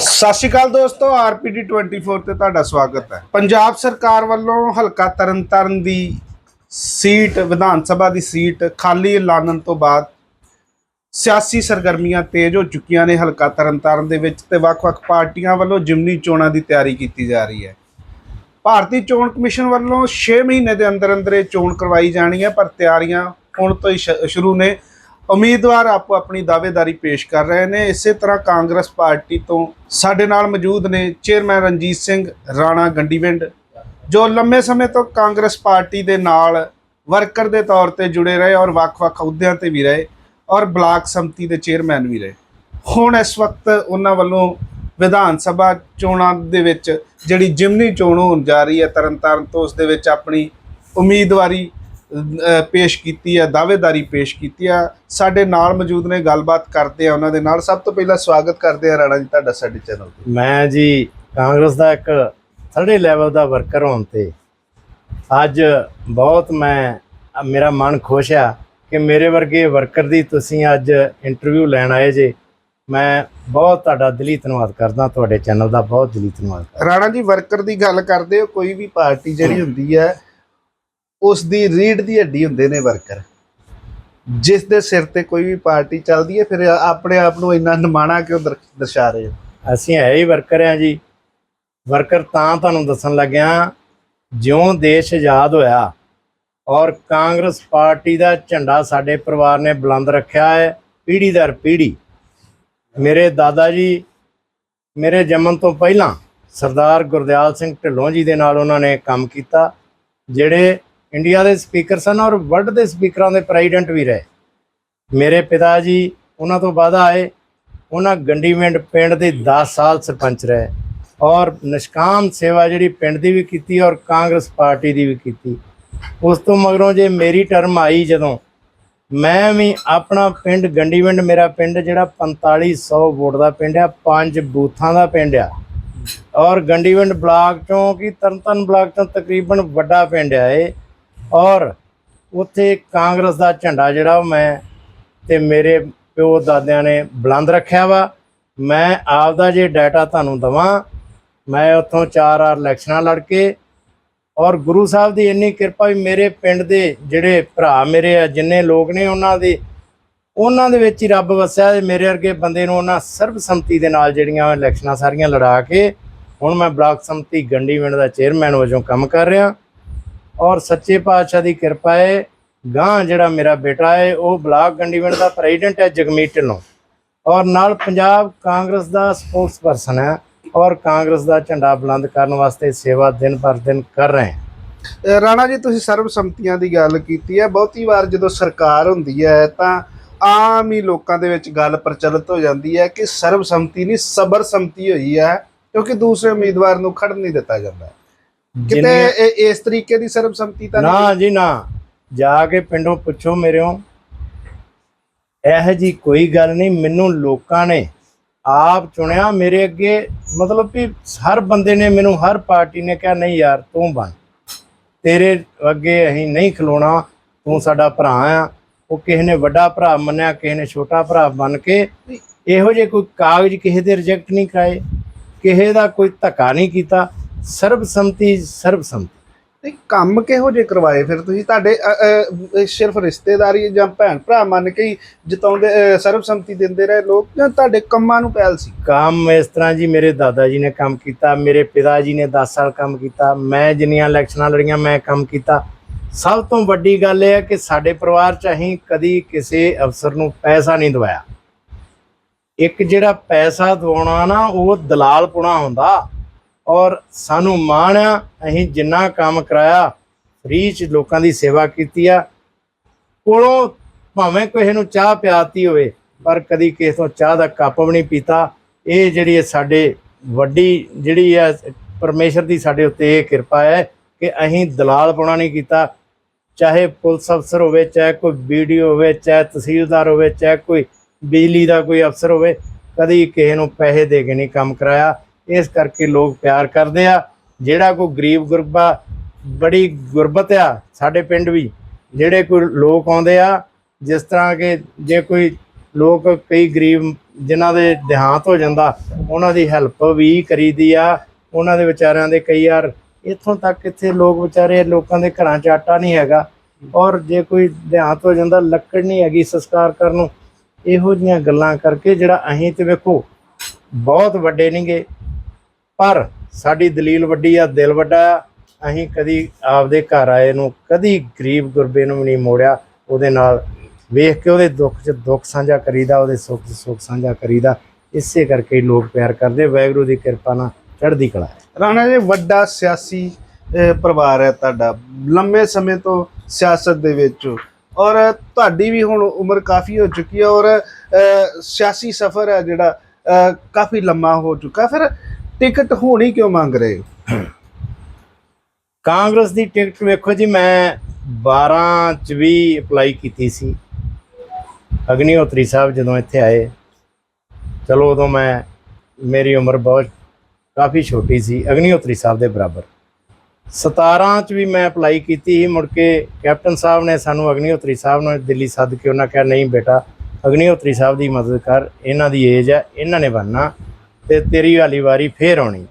ਸਤਿ ਸ਼੍ਰੀ ਅਕਾਲ ਦੋਸਤੋ, ਆਰਪੀਡੀ 24 ਤੇ ਤੁਹਾਡਾ ਸਵਾਗਤ ਹੈ। ਪੰਜਾਬ ਸਰਕਾਰ ਵੱਲੋਂ ਹਲਕਾ ਤਰਨਤਾਰਨ ਦੀ ਸੀਟ, ਵਿਧਾਨ ਸਭਾ ਦੀ ਸੀਟ ਖਾਲੀ ਐਲਾਨਣ ਤੋਂ ਬਾਅਦ ਸਿਆਸੀ ਸਰਗਰਮੀਆਂ ਤੇਜ਼ ਹੋ ਚੁੱਕੀਆਂ ਨੇ ਹਲਕਾ ਤਰਨਤਾਰਨ ਦੇ ਵਿੱਚ ਤੇ ਵੱਖ-ਵੱਖ ਪਾਰਟੀਆਂ ਵੱਲੋਂ ਜਿਮਨੀ ਚੋਣਾਂ ਦੀ ਤਿਆਰੀ ਕੀਤੀ ਜਾ ਰਹੀ ਹੈ। ਭਾਰਤੀ ਚੋਣ ਕਮਿਸ਼ਨ ਵੱਲੋਂ 6 ਮਹੀਨੇ ਦੇ ਅੰਦਰ ਅੰਦਰ ਇਹ ਚੋਣ ਕਰਵਾਈ ਜਾਣੀ ਹੈ, ਪਰ ਤਿਆਰੀਆਂ ਹੁਣ ਤੋਂ ਹੀ ਸ਼ੁਰੂ ਨੇ। ਉਮੀਦਵਾਰ ਆਪੋ ਆਪਣੀ ਦਾਅਵੇਦਾਰੀ ਪੇਸ਼ ਕਰ ਰਹੇ ਨੇ। ਇਸੇ ਤਰ੍ਹਾਂ ਕਾਂਗਰਸ ਪਾਰਟੀ ਤੋਂ ਸਾਡੇ ਨਾਲ ਮੌਜੂਦ ਨੇ ਚੇਅਰਮੈਨ ਰਣਜੀਤ ਸਿੰਘ, ਰਾਣਾ ਗੰਡੀਵਿੰਡ, ਜੋ ਲੰਮੇ ਸਮੇਂ ਤੋਂ ਕਾਂਗਰਸ ਪਾਰਟੀ ਦੇ ਨਾਲ ਵਰਕਰ ਦੇ ਤੌਰ ਤੇ ਜੁੜੇ ਰਹੇ ਔਰ ਵੱਖ-ਵੱਖ ਅਹੁਦਿਆਂ ਤੇ ਵੀ ਰਹੇ ਔਰ ਬਲਾਕ ਸੰਮਤੀ ਦੇ ਚੇਅਰਮੈਨ ਵੀ ਰਹੇ। ਹੁਣ ਇਸ ਵਕਤ ਉਹਨਾਂ ਵੱਲੋਂ ਵਿਧਾਨ ਸਭਾ ਚੋਣਾਂ ਦੇ ਵਿੱਚ ਜਿਹੜੀ ਜਿਮਨੀ ਚੋਣ ਹੋਣ ਜਾ ਰਹੀ ਹੈ, ਤਰਨਤਾਰਨ ਤੋਂ ਉਸ ਦੇ ਵਿੱਚ ਆਪਣੀ ਉਮੀਦਵਾਰੀ ਪੇਸ਼ ਕੀਤੀ ਹੈ ਦਾਅਵੇਦਾਰੀ ਪੇਸ਼ ਕੀਤੀ ਹੈ ਸਾਡੇ ਨਾਲ ਮੌਜੂਦ ਨੇ ਗੱਲਬਾਤ ਕਰਦੇ ਆ ਉਹਨਾਂ ਦੇ ਨਾਲ। ਸਭ ਤੋਂ ਪਹਿਲਾਂ ਸਵਾਗਤ ਕਰਦੇ ਆ ਰਾਣਾ ਜੀ ਤੁਹਾਡਾ ਸਾਡੇ ਚੈਨਲ ਤੇ। ਮੈਂ ਜੀ ਕਾਂਗਰਸ ਦਾ ਇੱਕ ਥਰਡੇ ਲੈਵਲ ਦਾ ਵਰਕਰ ਹੋਣ ਤੇ ਅੱਜ ਬਹੁਤ ਮੈਂ ਮੇਰਾ ਮਨ ਖੁਸ਼ ਆ ਕਿ ਮੇਰੇ ਵਰਗੇ ਵਰਕਰ ਦੀ ਤੁਸੀਂ ਅੱਜ ਇੰਟਰਵਿਊ ਲੈਣ ਆਏ ਜੇ। ਮੈਂ ਬਹੁਤ ਤੁਹਾਡਾ ਦਿਲੀ ਧੰਨਵਾਦ ਕਰਦਾ ਤੁਹਾਡੇ ਚੈਨਲ ਦਾ ਬਹੁਤ ਦਿਲੀ ਧੰਨਵਾਦ। ਰਾਣਾ ਜੀ ਵਰਕਰ ਦੀ ਗੱਲ ਕਰਦੇ ਹੋ ਕੋਈ ਵੀ ਪਾਰਟੀ ਜਿਹੜੀ ਹੁੰਦੀ ਹੈ ਉਸ ਦੀ ਰੀੜ ਦੀ ਹੱਡੀ ਹੁੰਦੇ ਨੇ ਵਰਕਰ। ਜਿਸ ਦੇ ਸਿਰ ਤੇ ਕੋਈ ਵੀ ਪਾਰਟੀ ਚੱਲਦੀ ਹੈ, ਫਿਰ ਆਪਣੇ ਆਪ ਨੂੰ ਇੰਨਾ ਨਿਮਾਣਾ ਕਿਉਂ ਦਰਸਾ ਰਹੇ ਹੋ? ਅਸੀਂ ਹੈ ਹੀ ਵਰਕਰ ਆ ਜੀ। ਵਰਕਰ ਤਾਂ ਤੁਹਾਨੂੰ ਦੱਸਣ ਲੱਗਿਆ ਜਿਉਂ ਦੇਸ਼ ਆਜ਼ਾਦ ਹੋਇਆ ਔਰ ਕਾਂਗਰਸ ਪਾਰਟੀ ਦਾ ਝੰਡਾ ਸਾਡੇ ਪਰਿਵਾਰ ਨੇ ਬੁਲੰਦ ਰੱਖਿਆ ਹੈ ਪੀੜੀ ਦਰ ਪੀੜ੍ਹੀ। ਮੇਰੇ ਦਾਦਾ ਜੀ, ਮੇਰੇ ਜੰਮਣ ਤੋਂ ਪਹਿਲਾਂ ਸਰਦਾਰ ਗੁਰਦਿਆਲ ਸਿੰਘ ਢਿੱਲੋਂ ਜੀ ਦੇ ਨਾਲ ਉਹਨਾਂ ਨੇ ਕੰਮ ਕੀਤਾ, ਜਿਹੜੇ ਇੰਡੀਆ ਦੇ ਸਪੀਕਰ ਸਨ ਔਰ ਵਰਲਡ ਦੇ ਸਪੀਕਰਾਂ ਦੇ ਪ੍ਰੈਜ਼ੀਡੈਂਟ ਵੀ ਰਹੇ। ਮੇਰੇ ਪਿਤਾ ਜੀ ਉਹਨਾਂ ਤੋਂ ਬਾਅਦ ਆਏ। ਉਹਨਾਂ ਗੰਡੀਵਿੰਡ ਪਿੰਡ ਦੇ 10 ਸਾਲ ਸਰਪੰਚ ਰਹੇ ਔਰ ਨਿਸ਼ਕਾਮ ਸੇਵਾ ਜਿਹੜੀ ਪਿੰਡ ਦੀ ਵੀ ਕੀਤੀ ਔਰ ਕਾਂਗਰਸ ਪਾਰਟੀ ਦੀ ਵੀ ਕੀਤੀ। ਉਸ ਤੋਂ ਮਗਰੋਂ ਜੇ ਮੇਰੀ ਟਰਮ ਆਈ ਜਦੋਂ ਮੈਂ ਵੀ ਆਪਣਾ ਪਿੰਡ ਗੰਡੀਵਿੰਡ ਮੇਰਾ ਪਿੰਡ ਜਿਹੜਾ 4500 ਵੋਟ ਦਾ ਪਿੰਡ ਆ, ਪੰਜ ਬੂਥਾਂ ਦਾ ਪਿੰਡ ਆ। ਔਰ ਗੰਡੀਵਿੰਡ ਬਲਾਕ ਚੋਂ ਕੀ ਤਰਨਤਨ ਬਲਾਕ ਚੋਂ ਤਕਰੀਬਨ ਵੱਡਾ ਪਿੰਡ ਆ ਇਹ। ਔਰ ਉੱਥੇ ਕਾਂਗਰਸ ਦਾ ਝੰਡਾ ਜਿਹੜਾ ਉਹ ਮੈਂ ਤੇ ਮੇਰੇ ਪਿਓ ਦਾਦਿਆਂ ਨੇ ਬੁਲੰਦ ਰੱਖਿਆ ਵਾ। ਮੈਂ ਆਪਦਾ ਜੇ ਡਾਟਾ ਤੁਹਾਨੂੰ ਦਵਾਂ, ਮੈਂ ਉੱਥੋਂ ਚਾਰ ਆਰ ਇਲੈਕਸ਼ਨਾਂ ਲੜ ਕੇ ਔਰ ਗੁਰੂ ਸਾਹਿਬ ਦੀ ਇੰਨੀ ਕਿਰਪਾ ਵੀ ਮੇਰੇ ਪਿੰਡ ਦੇ ਜਿਹੜੇ ਭਰਾ ਮੇਰੇ ਆ, ਜਿੰਨੇ ਲੋਕ ਨੇ ਉਹਨਾਂ ਦੇ ਉਹਨਾਂ ਦੇ ਵਿੱਚ ਹੀ ਰੱਬ ਵਸਿਆ ਤੇ ਮੇਰੇ ਵਰਗੇ ਬੰਦੇ ਨੂੰ ਉਹਨਾਂ ਸਰਬਸੰਮਤੀ ਦੇ ਨਾਲ ਜਿਹੜੀਆਂ ਇਲੈਕਸ਼ਨਾਂ ਸਾਰੀਆਂ ਲੜਾ ਕੇ ਹੁਣ ਮੈਂ ਬਲਾਕ ਸੰਮਤੀ ਗੰਡੀ ਪਿੰਡ ਦਾ ਚੇਅਰਮੈਨ ਵਜੋਂ ਕੰਮ ਕਰ ਰਿਹਾ। ਔਰ ਸੱਚੇ ਪਾਤਸ਼ਾਹ ਦੀ ਕਿਰਪਾ ਹੈ ਗਾਂ ਜਿਹੜਾ ਮੇਰਾ ਬੇਟਾ ਹੈ ਉਹ ਬਲਾਕ ਗੰਡੀਵਿੰਡ ਦਾ ਪ੍ਰੈਜ਼ੀਡੈਂਟ ਹੈ ਜਗਮੀਤ ਢਿੱਲੋਂ। ਔਰ ਨਾਲ ਪੰਜਾਬ ਕਾਂਗਰਸ ਦਾ ਸਪੋਰਟਸ ਪਰਸਨ ਹੈ ਔਰ ਕਾਂਗਰਸ ਦਾ ਝੰਡਾ ਬੁਲੰਦ ਕਰਨ ਵਾਸਤੇ ਸੇਵਾ ਦਿਨ ਪਰ ਦਿਨ ਕਰ ਰਹੇ ਹਾਂ ਰਾਣਾ ਜੀ, ਤੁਸੀਂ ਸਰਬਸੰਮਤੀਆਂ ਦੀ ਗੱਲ ਕੀਤੀ ਹੈ ਬਹੁਤੀ ਵਾਰ ਜਦੋਂ ਸਰਕਾਰ ਹੁੰਦੀ ਹੈ ਤਾਂ ਆਮ ਹੀ ਲੋਕਾਂ ਦੇ ਵਿੱਚ ਗੱਲ ਪ੍ਰਚਲਿਤ ਹੋ ਜਾਂਦੀ ਹੈ ਕਿ ਸਰਬਸੰਮਤੀ ਨਹੀਂ ਸਬਰਸੰਮਤੀ ਹੋਈ ਹੈ ਕਿਉਂਕਿ ਦੂਸਰੇ ਉਮੀਦਵਾਰ ਨੂੰ ਖੜਨ ਨਹੀਂ ਦਿੱਤਾ ਜਾਂਦਾ। ਕਿਤੇ ਇਹ- ਇਸ ਤਰੀਕੇ ਦੀ ਸਰਬਸੰਮਤੀ ਤਾਂ ਨਹੀਂ? ਨਾ ਜੀ ਨਾ। ਜਾ ਕੇ ਪਿੰਡੋਂ ਪੁੱਛੋ ਮੇਰਿਓ। ਇਹ ਜੀ ਕੋਈ ਗੱਲ ਨਹੀਂ ਮੈਨੂੰ ਲੋਕਾਂ ਨੇ ਆਪ ਚੁਣਿਆ ਮੇਰੇ ਅੱਗੇ। ਮਤਲਬ ਵੀ ਹਰ ਬੰਦੇ ਨੇ ਮੈਨੂੰ ਹਰ ਪਾਰਟੀ ਨੇ ਕਿਹਾ ਨਹੀਂ ਯਾਰ ਤੂੰ ਬਣ। ਤੇਰੇ ਅੱਗੇ ਅਸੀਂ ਨਹੀਂ ਖਲੋਣਾ। ਤੂੰ ਸਾਡਾ ਭਰਾ ਆ। ਉਹ ਕਿਸੇ ਨੇ ਵੱਡਾ ਭਰਾ ਮੰਨਿਆ ਕਿਸੇ ਨੇ ਛੋਟਾ ਭਰਾ ਬਣ ਕੇ ਇਹੋ ਜਿਹੇ ਕੋਈ ਕਾਗਜ਼ ਕਿਸੇ ਦੇ ਰਿਜੈਕਟ ਨਹੀਂ ਕਰਾਏ। ਕਿਸੇ ਦਾ ਕੋਈ ਧੱਕਾ ਨਹੀਂ ਕੀਤਾ। ਸਰਬਸੰਮਤੀ ਸਰਬਸੰਮਤੀ। ਤੇ ਕੰਮ ਕਿਹੋ ਜਿਹੇ ਕਰਵਾਏ ਫਿਰ ਤੁਸੀਂ? ਤੁਹਾਡੇ ਅ, ਅ, ਇਹ ਸਿਰਫ ਰਿਸ਼ਤੇਦਾਰੀ ਜਾਂ ਭੈਣ ਭਰਾ ਮੰਨ ਕੇ ਹੀ ਜਿਤਾਉਂਦੇ ਅ, ਸਰਬਸੰਮਤੀ ਦਿੰਦੇ ਰਹੇ ਲੋਕ ਜਾਂ ਤੁਹਾਡੇ ਕੰਮਾਂ ਨੂੰ ਪਹਿਲ ਸੀ? ਕੰਮ ਇਸ ਤਰ੍ਹਾਂ ਜੀ ਮੇਰੇ ਦਾਦਾ ਜੀ ਨੇ ਕੰਮ ਕੀਤਾ ਮੇਰੇ ਪਿਤਾ ਜੀ ਨੇ 10 ਸਾਲ ਕੰਮ ਕੀਤਾ ਮੈਂ ਜਿੰਨੀਆਂ ਇਲੈਕਸ਼ਨਾਂ ਲੜੀਆਂ ਮੈਂ ਕੰਮ ਕੀਤਾ। ਸਭ ਤੋਂ ਵੱਡੀ ਗੱਲ ਇਹ ਹੈ ਕਿ ਸਾਡੇ ਪਰਿਵਾਰ ਚ ਅਸੀਂ ਕਦੀ ਕਿਸੇ ਅਫਸਰ ਨੂੰ ਪੈਸਾ ਨਹੀਂ ਦਵਾਇਆ। ਇੱਕ ਜਿਹੜਾ ਪੈਸਾ ਦਵਾਉਣਾ ਨਾ ਉਹ ਦਲਾਲ ਪੁਣਾ ਹੁੰਦਾ। ਔਰ ਸਾਨੂੰ ਮਾਣ ਆ, ਅਸੀਂ ਜਿੰਨਾ ਕੰਮ ਕਰਾਇਆ ਫ੍ਰੀ ਚ ਲੋਕਾਂ ਦੀ ਸੇਵਾ ਕੀਤੀ ਆ। ਕੋਲੋਂ ਭਾਵੇਂ ਕਿਸੇ ਨੂੰ ਚਾਹ ਪਿਆਤੀ ਹੋਵੇ, ਪਰ ਕਦੀ ਕਿਸੇ ਤੋਂ ਚਾਹ ਦਾ ਕੱਪ ਵੀ ਨਹੀਂ ਪੀਤਾ। ਇਹ ਜਿਹੜੀ ਹੈ ਸਾਡੇ ਵੱਡੀ ਜਿਹੜੀ ਹੈ ਪਰਮੇਸ਼ਰ ਦੀ ਸਾਡੇ ਉੱਤੇ ਇਹ ਕਿਰਪਾ ਹੈ ਕਿ ਅਸੀਂ ਦਲਾਲ ਪੁਣਾ ਨਹੀਂ ਕੀਤਾ। ਚਾਹੇ ਪੁਲਿਸ ਅਫਸਰ ਹੋਵੇ, ਚਾਹੇ ਕੋਈ ਵੀਡੀਓ ਹੋਵੇ, ਚਾਹੇ ਤਹਿਸੀਲਦਾਰ ਹੋਵੇ, ਚਾਹੇ ਕੋਈ ਬਿਜਲੀ ਦਾ ਕੋਈ ਅਫਸਰ ਹੋਵੇ, ਕਦੀ ਕਿਸੇ ਨੂੰ ਪੈਸੇ ਦੇ ਕੇ ਨਹੀਂ ਕੰਮ ਕਰਾਇਆ। ਇਸ ਕਰਕੇ ਲੋਕ ਪਿਆਰ ਕਰਦੇ ਆ। ਜਿਹੜਾ ਕੋਈ ਗਰੀਬ ਗੁਰਬਾ, ਬੜੀ ਗੁਰਬਤ ਆ ਸਾਡੇ ਪਿੰਡ ਵੀ, ਜਿਹੜੇ ਕੋਈ ਲੋਕ ਆਉਂਦੇ ਆ, ਜਿਸ ਤਰ੍ਹਾਂ ਕਿ ਜੇ ਕੋਈ ਲੋਕ ਕਈ ਗਰੀਬ ਜਿਨ੍ਹਾਂ ਦੇ ਦੇਹਾਂਤ ਹੋ ਜਾਂਦਾ, ਉਹਨਾਂ ਦੀ ਹੈਲਪ ਵੀ ਕਰੀਦੀ ਆ। ਉਹਨਾਂ ਦੇ ਵਿਚਾਰਿਆਂ ਦੇ ਕਈ ਵਾਰ ਇੱਥੋਂ ਤੱਕ ਇੱਥੇ ਲੋਕ ਵਿਚਾਰੇ ਲੋਕਾਂ ਦੇ ਘਰਾਂ 'ਚ ਆਟਾ ਨਹੀਂ ਹੈਗਾ। ਔਰ ਜੇ ਕੋਈ ਦੇਹਾਂਤ ਹੋ ਜਾਂਦਾ, ਲੱਕੜ ਨਹੀਂ ਹੈਗੀ ਸੰਸਕਾਰ ਕਰਨ ਨੂੰ। ਇਹੋ ਜੀਆਂ ਗੱਲਾਂ ਕਰਕੇ ਜਿਹੜਾ ਅਸੀਂ ਤੇ ਵੇਖੋ, ਬਹੁਤ ਵੱਡੇ ਨਹੀਂਗੇ ਪਰ ਸਾਡੀ ਦਲੀਲ ਵੱਡੀ ਆ, ਦਿਲ ਵੱਡਾ ਆ। ਅਸੀਂ ਕਦੀ ਆਪਦੇ ਘਰ ਆਏ ਨੂੰ, ਕਦੀ ਗਰੀਬ ਗੁਰਬੇ ਨੂੰ ਵੀ ਨਹੀਂ ਮੋੜਿਆ। ਉਹਦੇ ਨਾਲ ਵੇਖ ਕੇ ਉਹਦੇ ਦੁੱਖ 'ਚ ਦੁੱਖ ਸਾਂਝਾ ਕਰੀਦਾ, ਉਹਦੇ ਸੁੱਖ 'ਚ ਸੁੱਖ ਸਾਂਝਾ ਕਰੀਦਾ। ਇਸੇ ਕਰਕੇ ਲੋਕ ਪਿਆਰ ਕਰਦੇ ਵਾਹਿਗੁਰੂ ਦੀ ਕਿਰਪਾ ਨਾਲ ਚੜ੍ਹਦੀ ਕਲਾ ਰਾਣਾ ਜੀ, ਵੱਡਾ ਸਿਆਸੀ ਪਰਿਵਾਰ ਹੈ ਤੁਹਾਡਾ। ਲੰਮੇ ਸਮੇਂ ਤੋਂ ਸਿਆਸਤ ਦੇ ਵਿੱਚ ਔਰ ਤੁਹਾਡੀ ਵੀ ਹੁਣ ਉਮਰ ਕਾਫੀ ਹੋ ਚੁੱਕੀ ਹੈ ਔਰ ਸਿਆਸੀ ਸਫ਼ਰ ਹੈ ਜਿਹੜਾ ਕਾਫੀ ਲੰਮਾ ਹੋ ਚੁੱਕਾ ਫਿਰ ਟਿਕਟ ਹੋਣੀ ਕਿਉਂ ਮੰਗ ਰਹੇ ਹੋ? ਕਾਂਗਰਸ ਦੀ ਟਿਕਟ ਵੇਖੋ ਜੀ, ਮੈਂ 12 ਚ ਵੀ ਅਪਲਾਈ ਕੀਤੀ ਸੀ। ਅਗਨੀਹੋਤਰੀ ਸਾਹਿਬ ਜਦੋਂ ਇੱਥੇ ਆਏ, ਚਲੋ ਉਦੋਂ ਮੈਂ, ਮੇਰੀ ਉਮਰ ਬਹੁਤ ਕਾਫੀ ਛੋਟੀ ਸੀ, ਅਗਨੀਹੋਤਰੀ ਸਾਹਿਬ ਦੇ ਬਰਾਬਰ। 17 ਚ ਵੀ ਮੈਂ ਅਪਲਾਈ ਕੀਤੀ ਸੀ, ਮੁੜ ਕੇ ਕੈਪਟਨ ਸਾਹਿਬ ਨੇ ਸਾਨੂੰ ਅਗਨੀਹੋਤਰੀ ਸਾਹਿਬ ਨੂੰ ਦਿੱਲੀ ਸੱਦ ਕੇ ਉਹਨਾਂ ਕਿਹਾ, ਨਹੀਂ ਬੇਟਾ, ਅਗਨੀਹੋਤਰੀ ਸਾਹਿਬ ਦੀ ਮਦਦ ਕਰ, ਇਹਨਾਂ ਦੀ ਏਜ ਹੈ, ਇਹਨਾਂ ਨੇ ਬਣਨਾ। ਤੇ ਤੇਰੀ ਵਾਲੀ ਵਾਰੀ ਫੇਰ ਆਉਣੀ।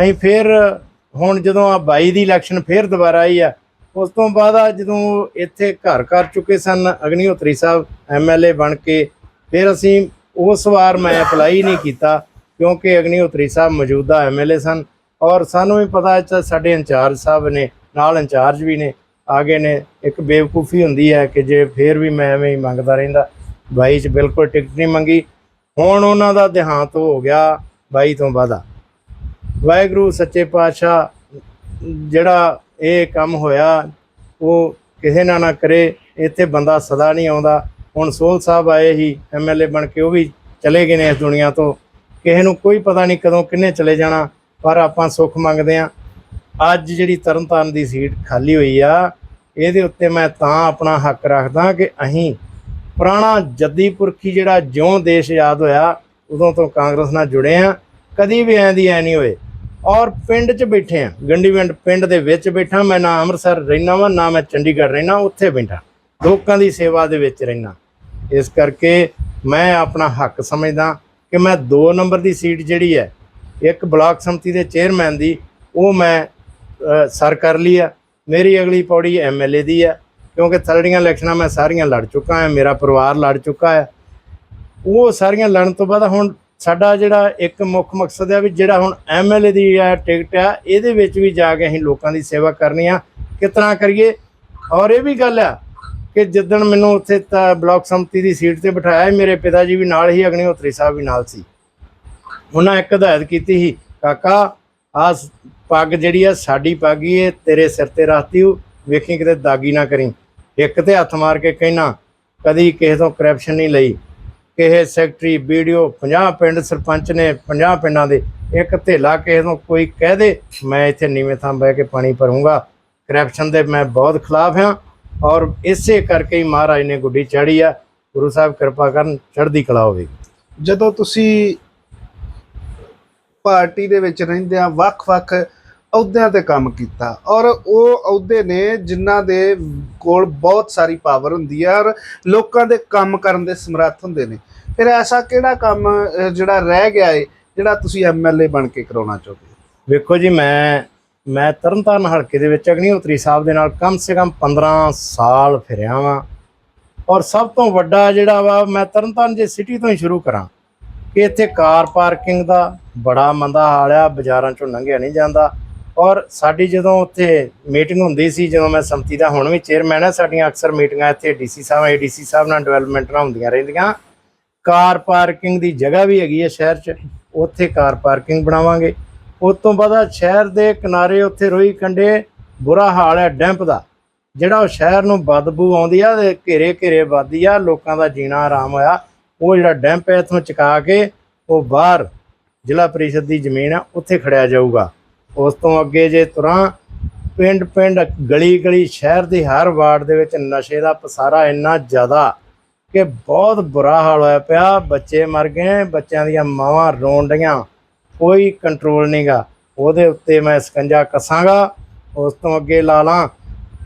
ਅਸੀਂ ਫੇਰ ਹੁਣ ਜਦੋਂ ਆ 22 ਦੀ ਇਲੈਕਸ਼ਨ ਫੇਰ ਦੁਬਾਰਾ ਆਈ ਆ, ਉਸ ਤੋਂ ਬਾਅਦ ਆ ਜਦੋਂ ਇੱਥੇ ਘਰ ਕਰ ਚੁੱਕੇ ਸਨ ਅਗਨੀਹੋਤਰੀ ਸਾਹਿਬ ਐਮਐਲਏ ਬਣ ਕੇ, ਫਿਰ ਅਸੀਂ ਉਸ ਵਾਰ ਮੈਂ ਅਪਲਾਈ ਨਹੀਂ ਕੀਤਾ ਕਿਉਂਕਿ ਅਗਨੀਹੋਤਰੀ ਸਾਹਿਬ ਮੌਜੂਦਾ ਐਮਐਲਏ ਸਨ ਔਰ ਸਾਨੂੰ ਵੀ ਪਤਾ ਸਾਡੇ ਇੰਚਾਰਜ ਸਾਹਿਬ ਨੇ, ਨਾਲ ਇੰਚਾਰਜ ਵੀ ਨੇ, ਆਗੇ ਨੇ, ਇੱਕ ਬੇਵਕੂਫੀ ਹੁੰਦੀ ਹੈ ਕਿ ਜੇ ਫੇਰ ਵੀ ਮੈਂ ਐਵੇਂ ਹੀ ਮੰਗਦਾ ਰਹਿੰਦਾ, ਬਾਈ ਚ ਬਿਲਕੁਲ ਟਿਕਟ ਨਹੀਂ ਮੰਗੀ। ਹੁਣ ਉਹਨਾਂ ਦਾ ਦੇਹਾਂਤ ਹੋ ਗਿਆ ਬਾਈ ਤੋਂ ਬਾਅਦ ਵਾਹਿਗੁਰੂ, ਸੱਚੇ ਪਾਤਸ਼ਾਹ, ਜਿਹੜਾ ਇਹ ਕੰਮ ਹੋਇਆ, ਉਹ ਕਿਸੇ ਨਾਲ ਨਾ ਕਰੇ, ਇੱਥੇ ਬੰਦਾ ਸਦਾ ਨਹੀਂ ਆਉਂਦਾ। ਹੁਣ ਸੋਲ ਸਾਹਿਬ ਆਏ ਹੀ ਐਮਐਲਏ ਬਣ ਕੇ, ਉਹ ਵੀ ਚਲੇ ਗਏ ਨੇ ਇਸ ਦੁਨੀਆ ਤੋਂ। ਕਿਸੇ ਨੂੰ ਕੋਈ ਪਤਾ ਨਹੀਂ ਕਦੋਂ ਕਿੰਨੇ ਚਲੇ ਜਾਣਾ, ਪਰ ਆਪਾਂ ਸੁੱਖ ਮੰਗਦੇ ਆ ਅੱਜ ਜਿਹੜੀ ਤਰਨਤਾਰਨ ਦੀ ਸੀਟ ਖਾਲੀ ਹੋਈ ਆ, ਇਹਦੇ ਉੱਤੇ ਮੈਂ ਤਾਂ ਆਪਣਾ ਹੱਕ ਰੱਖਦਾ ਕਿ ਅਸੀਂ ਪੁਰਾਣਾ ਜੱਦੀ ਪੁਰਖੀ ਜਿਹੜਾ ਜਿਉਂ ਦੇਸ਼ ਆਜ਼ਾਦ ਹੋਇਆ, ਉਦੋਂ ਤੋਂ ਕਾਂਗਰਸ ਨਾਲ ਜੁੜੇ ਆ ਕਦੀ ਵੀ ਐਂ ਦੀ ਐ ਨਹੀਂ ਹੋਏ। ਔਰ ਪਿੰਡ 'ਚ ਬੈਠੇ ਆ ਗੰਡੀਵਿੰਡ ਪਿੰਡ ਦੇ ਵਿੱਚ ਬੈਠਾ, ਮੈਂ ਨਾ ਅੰਮ੍ਰਿਤਸਰ ਰਹਿਣਾ ਵਾਂ, ਨਾ ਮੈਂ ਚੰਡੀਗੜ੍ਹ ਰਹਿਣਾ ਉੱਥੇ ਬੈਠਾ। ਲੋਕਾਂ ਦੀ ਸੇਵਾ ਦੇ ਵਿੱਚ ਰਹਿਣਾ ਇਸ ਕਰਕੇ ਮੈਂ ਆਪਣਾ ਹੱਕ ਸਮਝਦਾ ਕਿ ਮੈਂ 2 ਨੰਬਰ ਦੀ ਸੀਟ ਜਿਹੜੀ ਹੈ, ਇੱਕ ਬਲਾਕ ਸੰਮਤੀ ਦੇ ਚੇਅਰਮੈਨ ਦੀ, ਉਹ ਮੈਂ ਸਰ ਕਰ ਲਈ ਆ ਮੇਰੀ ਅਗਲੀ ਪੌੜੀ ਐਮਐਲਏ ਦੀ ਆ ਕਿਉਂਕਿ ਥਰੜੀਆਂ ਇਲੈਕਸ਼ਨਾਂ ਮੈਂ ਸਾਰੀਆਂ ਲੜ ਚੁੱਕਾ ਹਾਂ, ਮੇਰਾ ਪਰਿਵਾਰ ਲੜ ਚੁੱਕਾ ਹੈ। ਉਹ ਸਾਰੀਆਂ ਲੜਨ ਤੋਂ ਬਾਅਦ ਹੁਣ ਸਾਡਾ ਜਿਹੜਾ ਇੱਕ ਮੁੱਖ ਮਕਸਦ ਹੈ ਵੀ ਜਿਹੜਾ ਹੁਣ ਐਮਐਲਏ ਦੀ ਆ ਟਿਕਟ ਆ, ਇਹਦੇ ਵਿੱਚ ਵੀ ਜਾ ਕੇ ਅਸੀਂ ਲੋਕਾਂ ਦੀ ਸੇਵਾ ਕਰਨੀ ਆ। ਕਿਤਨਾ ਕਰੀਏ? ਔਰ ਇਹ ਵੀ ਗੱਲ ਆ ਕਿ ਜਿੱਦਣ ਮੈਨੂੰ ਉੱਥੇ ਤਾਂ ਬਲਾਕ ਸੰਮਤੀ ਦੀ ਸੀਟ ਤੇ ਬਿਠਾਇਆ, ਮੇਰੇ ਪਿਤਾ ਜੀ ਵੀ ਨਾਲ ਹੀ ਅਗਨੀਹੋਤਰੀ ਸਾਹਿਬ ਵੀ ਨਾਲ ਸੀ। ਉਹਨਾਂ ਇੱਕ ਹਦਾਇਤ ਕੀਤੀ ਸੀ, ਕਾਕਾ, ਆਹ ਪੱਗ ਜਿਹੜੀ ਆ, ਸਾਡੀ ਪੱਗ ਹੀ ਇਹ ਤੇਰੇ ਸਿਰ ਤੇ ਰੱਖਤੀ ਉਹ ਵੇਖੀ ਕਿਤੇ ਦਾਗੀ ਨਾ ਕਰੀ। ਇੱਕ ਤੇ ਹੱਥ ਮਾਰ ਕੇ ਕਹਿਣਾ, ਕਦੀ ਕਿਸੇ ਤੋਂ ਕਰਪਸ਼ਨ ਨਹੀਂ ਲਈ। ਕਿਸੇ ਸੈਕਟਰੀ ਵੀਡੀਓ 50 ਪਿੰਡ ਸਰਪੰਚ ਨੇ 50 ਪਿੰਡਾਂ ਦੇ, ਇੱਕ ਧੇਲਾ ਕਿਸੇ ਨੂੰ ਕੋਈ ਕਹਿ ਦੇ, ਮੈਂ ਇੱਥੇ ਨੀਵੇਂ ਥਾਂ ਬਹਿ ਕੇ ਪਾਣੀ ਭਰੂੰਗਾ। ਕਰਪਸ਼ਨ ਦੇ ਮੈਂ ਬਹੁਤ ਖਿਲਾਫ ਹਾਂ ਔਰ ਇਸੇ ਕਰਕੇ ਹੀ ਮਹਾਰਾਜ ਨੇ ਗੁੱਡੀ ਚਾੜੀ ਆ। ਗੁਰੂ ਸਾਹਿਬ ਕਿਰਪਾ ਕਰਨ ਚੜ੍ਹਦੀ ਕਲਾ ਹੋਵੇ। ਜਦੋਂ ਤੁਸੀਂ ਪਾਰਟੀ ਦੇ ਵਿੱਚ ਰਹਿੰਦੇ ਆ, ਵੱਖ-ਵੱਖ ਅਹੁਦਿਆਂ ਤੇ ਕੰਮ ਕੀਤਾ। ਔਰ ਉਹ ਅਹੁਦੇ ਨੇ ਜਿਨ੍ਹਾਂ ਦੇ ਕੋਲ ਬਹੁਤ ਸਾਰੀ ਪਾਵਰ ਹੁੰਦੀ ਹੈ ਔਰ ਲੋਕਾਂ ਦੇ ਕੰਮ ਕਰਨ ਦੇ ਸਮਰੱਥ ਹੁੰਦੇ ਨੇ। ਫਿਰ ਐਸਾ ਕਿਹੜਾ ਕੰਮ ਜਿਹੜਾ ਰਹਿ ਗਿਆ ਏ, ਜਿਹੜਾ ਤੁਸੀਂ ਐਮਐਲਏ ਬਣ ਕੇ ਕਰਾਉਣਾ ਚਾਹੁੰਦੇ ਵੇਖੋ ਜੀ, ਮੈਂ ਮੈਂ ਤਰਨਤਾਰਨ ਹਲਕੇ ਦੇ ਵਿੱਚ ਅਗਨੀਹੋਤਰੀ ਸਾਹਿਬ ਦੇ ਨਾਲ ਕਮ ਸੇ ਕਮ 15 ਸਾਲ ਫਿਰਿਆ ਵਾਂ। ਔਰ ਸਭ ਤੋਂ ਵੱਡਾ ਜਿਹੜਾ ਵਾ, ਮੈਂ ਤਰਨਤਾਰਨ ਜੇ ਸਿਟੀ ਤੋਂ ਹੀ ਸ਼ੁਰੂ ਕਰਾਂ, ਕਿ ਇੱਥੇ ਕਾਰ ਪਾਰਕਿੰਗ ਦਾ ਬੜਾ ਮੰਦਾ ਹਾਲ ਆ, ਬਾਜ਼ਾਰਾਂ ਚੋਂ ਲੰਘਿਆ ਨਹੀਂ ਜਾਂਦਾ। ਔਰ ਸਾਡੀ ਜਦੋਂ ਉੱਥੇ ਮੀਟਿੰਗ ਹੁੰਦੀ ਸੀ, ਜਦੋਂ ਮੈਂ ਸੰਮਤੀ ਦਾ ਹੁਣ ਵੀ ਚੇਅਰਮੈਨ ਆ ਸਾਡੀਆਂ ਅਕਸਰ ਮੀਟਿੰਗਾਂ ਇੱਥੇ ਡੀਸੀ ਸਾਹਿਬ ਏਡੀਸੀ ਸਾਹਿਬ ਨਾਲ ਡਿਵੈਲਪਮੈਂਟ ਨਾਲ ਹੁੰਦੀਆਂ ਰਹਿੰਦੀਆਂ। ਕਾਰ ਪਾਰਕਿੰਗ ਦੀ ਜਗ੍ਹਾ ਵੀ ਹੈਗੀ ਹੈ ਸ਼ਹਿਰ 'ਚ, ਉੱਥੇ ਕਾਰ ਪਾਰਕਿੰਗ ਬਣਾਵਾਂਗੇ। ਉਸ ਤੋਂ ਬਾਅਦ ਸ਼ਹਿਰ ਦੇ ਕਿਨਾਰੇ ਉੱਥੇ ਰੋਈ ਕੰਡੇ ਬੁਰਾ ਹਾਲ ਹੈ ਡੈਂਪ ਦਾ। ਜਿਹੜਾ ਉਹ ਸ਼ਹਿਰ ਨੂੰ ਬਦਬੂ ਆਉਂਦੀ ਆ ਤੇ ਘੇਰੇ ਘੇਰੇ ਵੱਧਦੀ ਆ, ਲੋਕਾਂ ਦਾ ਜੀਣਾ ਆਰਾਮ ਹੋਇਆ। ਉਹ ਜਿਹੜਾ ਡੈਂਪ ਹੈ, ਇਥੋਂ ਚੁਕਾ ਕੇ ਉਹ ਬਾਹਰ ਜ਼ਿਲ੍ਹਾ ਪ੍ਰੀਸ਼ਦ ਦੀ ਜ਼ਮੀਨ ਆ, ਉੱਥੇ ਖੜਿਆ ਜਾਊਗਾ। ਉਸ ਤੋਂ ਅੱਗੇ ਜੇ ਤੁਰਾਂ ਪਿੰਡ ਪਿੰਡ ਗਲੀ ਗਲੀ ਸ਼ਹਿਰ ਦੀ ਹਰ ਵਾਰਡ ਦੇ ਵਿੱਚ ਨਸ਼ੇ ਦਾ ਪਸਾਰਾ ਇੰਨਾ ਜ਼ਿਆਦਾ ਕਿ ਬਹੁਤ ਬੁਰਾ ਹਾਲ ਹੋਇਆ ਪਿਆ। ਬੱਚੇ ਮਰ ਗਏ, ਬੱਚਿਆਂ ਦੀਆਂ ਮਾਵਾਂ ਰੋਣ ਡੀਆਂ ਕੋਈ ਕੰਟਰੋਲ ਨਹੀਂਗਾ ਉਹਦੇ ਉੱਤੇ ਮੈਂ ਸਕੰਜਾ ਕੱਸਾਂਗਾ। ਉਸ ਤੋਂ ਅੱਗੇ ਲਾ ਲਾਂ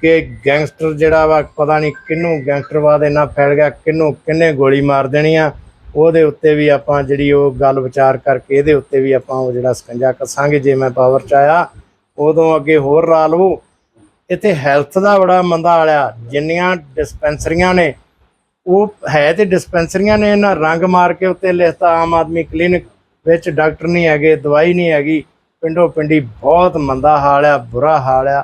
ਕਿ ਗੈਂਗਸਟਰ ਜਿਹੜਾ ਵਾ, ਪਤਾ ਨਹੀਂ ਕਿਹਨੂੰ ਗੈਂਗਸਟਰਵਾਦ ਇੰਨਾ ਫੈਲ ਗਿਆ, ਕਿਹਨੂੰ ਕਿੰਨੇ ਗੋਲੀ ਮਾਰ ਦੇਣੀ ਆ। ਉਹਦੇ ਉੱਤੇ ਵੀ ਆਪਾਂ ਜਿਹੜੀ ਉਹ ਗੱਲ ਵਿਚਾਰ ਕਰਕੇ ਇਹਦੇ ਉੱਤੇ ਵੀ ਆਪਾਂ ਉਹ ਜਿਹੜਾ ਸਕੰਜਾ ਕੱਸਾਂਗੇ, ਜੇ ਮੈਂ ਪਾਵਰ ਚ ਆਇਆ, ਉਦੋਂ ਅੱਗੇ ਹੋਰ ਲਾ ਲਵੋ ਇੱਥੇ ਹੈਲਥ ਦਾ ਬੜਾ ਮੰਦਾ ਹਾਲਿਆ ਜਿੰਨੀਆਂ ਡਿਸਪੈਂਸਰੀਆਂ ਨੇ, ਉਹ ਹੈ ਤੇ ਡਿਸਪੈਂਸਰੀਆਂ ਨੇ ਇਹਨਾਂ ਰੰਗ ਮਾਰ ਕੇ ਉੱਤੇ ਲਿਖਤਾ, ਆਮ ਆਦਮੀ ਕਲੀਨਿਕ ਵਿੱਚ ਡਾਕਟਰ ਨਹੀਂ ਹੈਗੇ, ਦਵਾਈ ਨਹੀਂ ਹੈਗੀ। ਪਿੰਡੋ ਪਿੰਡੀ ਬਹੁਤ ਮੰਦਾ ਹਾਲ ਆ, ਬੁਰਾ ਹਾਲ ਆ।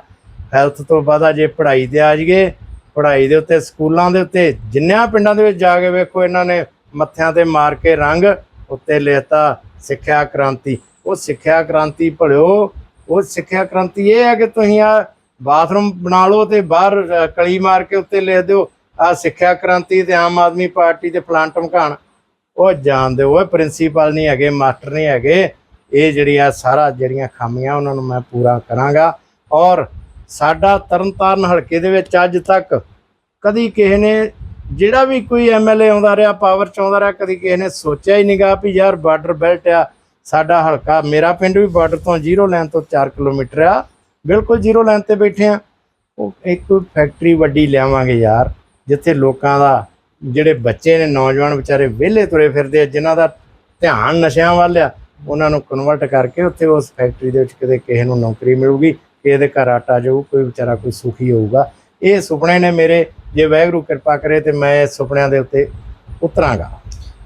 ਹੈਲਥ ਤੋਂ ਬਾਅਦ ਜੇ ਪੜ੍ਹਾਈ ਤੇ ਆ ਜਾਈਏ, ਪੜ੍ਹਾਈ ਦੇ ਉੱਤੇ, ਸਕੂਲਾਂ ਦੇ ਉੱਤੇ, ਜਿੰਨਿਆਂ ਪਿੰਡਾਂ ਦੇ ਵਿੱਚ ਜਾ ਕੇ ਵੇਖੋ ਇਹਨਾਂ ਨੇ ਮੱਥਿਆਂ ਤੇ ਮਾਰ ਕੇ ਰੰਗ ਉੱਤੇ ਲਿਖਤਾ ਸਿੱਖਿਆ ਕ੍ਰਾਂਤੀ। ਉਹ ਸਿੱਖਿਆ ਕ੍ਰਾਂਤੀ ਭਲਿਓ, ਉਹ ਸਿੱਖਿਆ ਕ੍ਰਾਂਤੀ ਇਹ ਹੈ ਕਿ ਤੁਸੀਂ ਆ ਬਾਥਰੂਮ ਬਣਾ ਲਓ ਤੇ ਬਾਹਰ ਕਲੀ ਮਾਰ ਕੇ ਉੱਤੇ ਲਿਖ ਦਿਓ ਆ ਸਿੱਖਿਆ ਕ੍ਰਾਂਤੀ ਤੇ ਆਮ ਆਦਮੀ ਪਾਰਟੀ ਤੇ ਫਲਾਣ ਟਮਕਾਣ ਉਹ ਜਾਣਦੇ ਓਏ ਪ੍ਰਿੰਸੀਪਲ ਨਹੀਂ ਹੈਗੇ, ਮਾਸਟਰ ਨਹੀਂ ਹੈਗੇ। ਇਹ ਜਿਹੜੀ ਆ ਸਾਰਾ ਜਿਹੜੀਆਂ ਖਾਮੀਆਂ ਉਹਨਾਂ ਨੂੰ ਮੈਂ ਪੂਰਾ ਕਰਾਂਗਾ। ਔਰ ਸਾਡਾ ਤਰਨਤਾਰਨ ਹਲਕੇ ਦੇ ਵਿੱਚ ਅੱਜ ਤੱਕ ਕਦੀ ਕਿਸੇ ਨੇ ਜਿਹੜਾ ਵੀ ਕੋਈ ਐਮਐਲਏ ਆਉਂਦਾ ਰਿਹਾ ਪਾਵਰ ਚ ਆਉਂਦਾ ਰਿਹਾ, ਕਦੀ ਕਿਸੇ ਨੇ ਸੋਚਿਆ ਹੀ ਨਹੀਂਗਾ ਵੀ ਯਾਰ ਬਾਰਡਰ ਬੈਲਟ ਆ, ਸਾਡਾ ਹਲਕਾ ਮੇਰਾ ਪਿੰਡ ਵੀ ਬਾਰਡਰ ਤੋਂ ਜ਼ੀਰੋ ਲਾਈਨ ਤੋਂ 4 ਕਿਲੋਮੀਟਰ ਆ। ਬਿਲਕੁਲ ਜ਼ੀਰੋ ਲਾਈਨ ਤੇ ਬੈਠੇ ਆ। ਉਹ ਇੱਕ ਫੈਕਟਰੀ ਵੱਡੀ ਲਿਆਵਾਂਗੇ ਯਾਰ, ਜਿੱਥੇ ਲੋਕਾਂ ਦਾ, ਜਿਹੜੇ ਬੱਚੇ ਨੇ, ਨੌਜਵਾਨ ਵਿਚਾਰੇ ਵਿਹਲੇ ਤੁਰੇ ਫਿਰਦੇ ਆ, ਜਿਨ੍ਹਾਂ ਦਾ ਧਿਆਨ ਨਸ਼ਿਆਂ ਵੱਲ ਆ, ਉਹਨਾਂ ਨੂੰ ਕਨਵਰਟ ਕਰਕੇ ਉੱਥੇ ਉਸ ਫੈਕਟਰੀ ਦੇ ਵਿੱਚ ਕਿਤੇ ਕਿਸੇ ਨੂੰ ਨੌਕਰੀ ਮਿਲੂਗੀ, ਕਿਸੇ ਦੇ ਘਰ ਆਟਾ ਜਾਊ, ਕੋਈ ਵਿਚਾਰਾ ਕੋਈ ਸੁਖੀ ਹੋਊਗਾ। ਇਹ ਸੁਪਨੇ ਨੇ ਮੇਰੇ ਜੇ ਵਾਹਿਗੁਰੂ ਕਿਰਪਾ ਕਰੇ ਤੇ ਮੈਂ ਇਸ ਸੁਪਨਿਆਂ ਦੇ ਉੱਤੇ ਉਤਰਾਂਗਾ।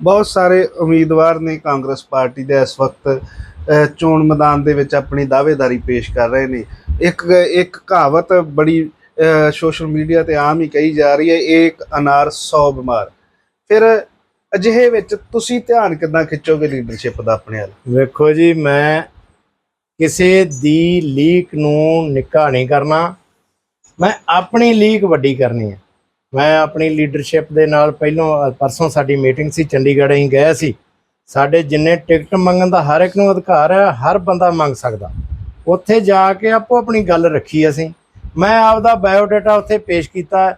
ਬਹੁਤ ਸਾਰੇ ਉਮੀਦਵਾਰ ਨੇ ਕਾਂਗਰਸ ਪਾਰਟੀ ਦੇ ਇਸ ਵਕਤ ਚੋਣ ਮੈਦਾਨ ਦੇ ਵਿੱਚ ਆਪਣੀ ਦਾਅਵੇਦਾਰੀ ਪੇਸ਼ ਕਰ ਰਹੇ ਨੇ। ਇੱਕ ਇੱਕ ਕਹਾਵਤ ਬੜੀ ਸੋਸ਼ਲ ਮੀਡੀਆ ਤੇ ਆਮ ਹੀ ਕਹੀ ਜਾ ਰਹੀ ਹੈ ਇੱਕ ਅਨਾਰ 100 ਬਿਮਾਰ। ਫਿਰ ਅਜਿਹੇ ਵਿੱਚ ਤੁਸੀਂ ਧਿਆਨ ਕਿੱਦਾਂ ਖਿੱਚੋਗੇ ਲੀਡਰਸ਼ਿਪ ਦਾ ਆਪਣੇ ਵੱਲ? ਵੇਖੋ ਜੀ ਮੈਂ ਕਿਸੇ ਦੀ ਲੀਕ ਨੂੰ ਨਿੱਕਾ ਨਹੀਂ ਕਰਨਾ। ਮੈਂ ਆਪਣੀ ਲੀਕ ਵੱਡੀ ਕਰਨੀ ਹੈ। ਮੈਂ ਆਪਣੀ ਲੀਡਰਸ਼ਿਪ ਦੇ ਨਾਲ ਪਹਿਲੋਂ ਪਰਸੋਂ ਸਾਡੀ ਮੀਟਿੰਗ ਸੀ, ਚੰਡੀਗੜ੍ਹ ਅਸੀਂ ਗਏ ਸੀ। ਸਾਡੇ ਜਿੰਨੇ ਟਿਕਟ ਮੰਗਣ ਦਾ ਹਰ ਇੱਕ ਨੂੰ ਅਧਿਕਾਰ ਹੈ, ਹਰ ਬੰਦਾ ਮੰਗ ਸਕਦਾ। ਉੱਥੇ ਜਾ ਕੇ ਆਪੋ ਆਪਣੀ ਗੱਲ ਰੱਖੀ ਅਸੀਂ। ਮੈਂ ਆਪਦਾ ਬਾਇਓਡਾਟਾ ਉੱਥੇ ਪੇਸ਼ ਕੀਤਾ।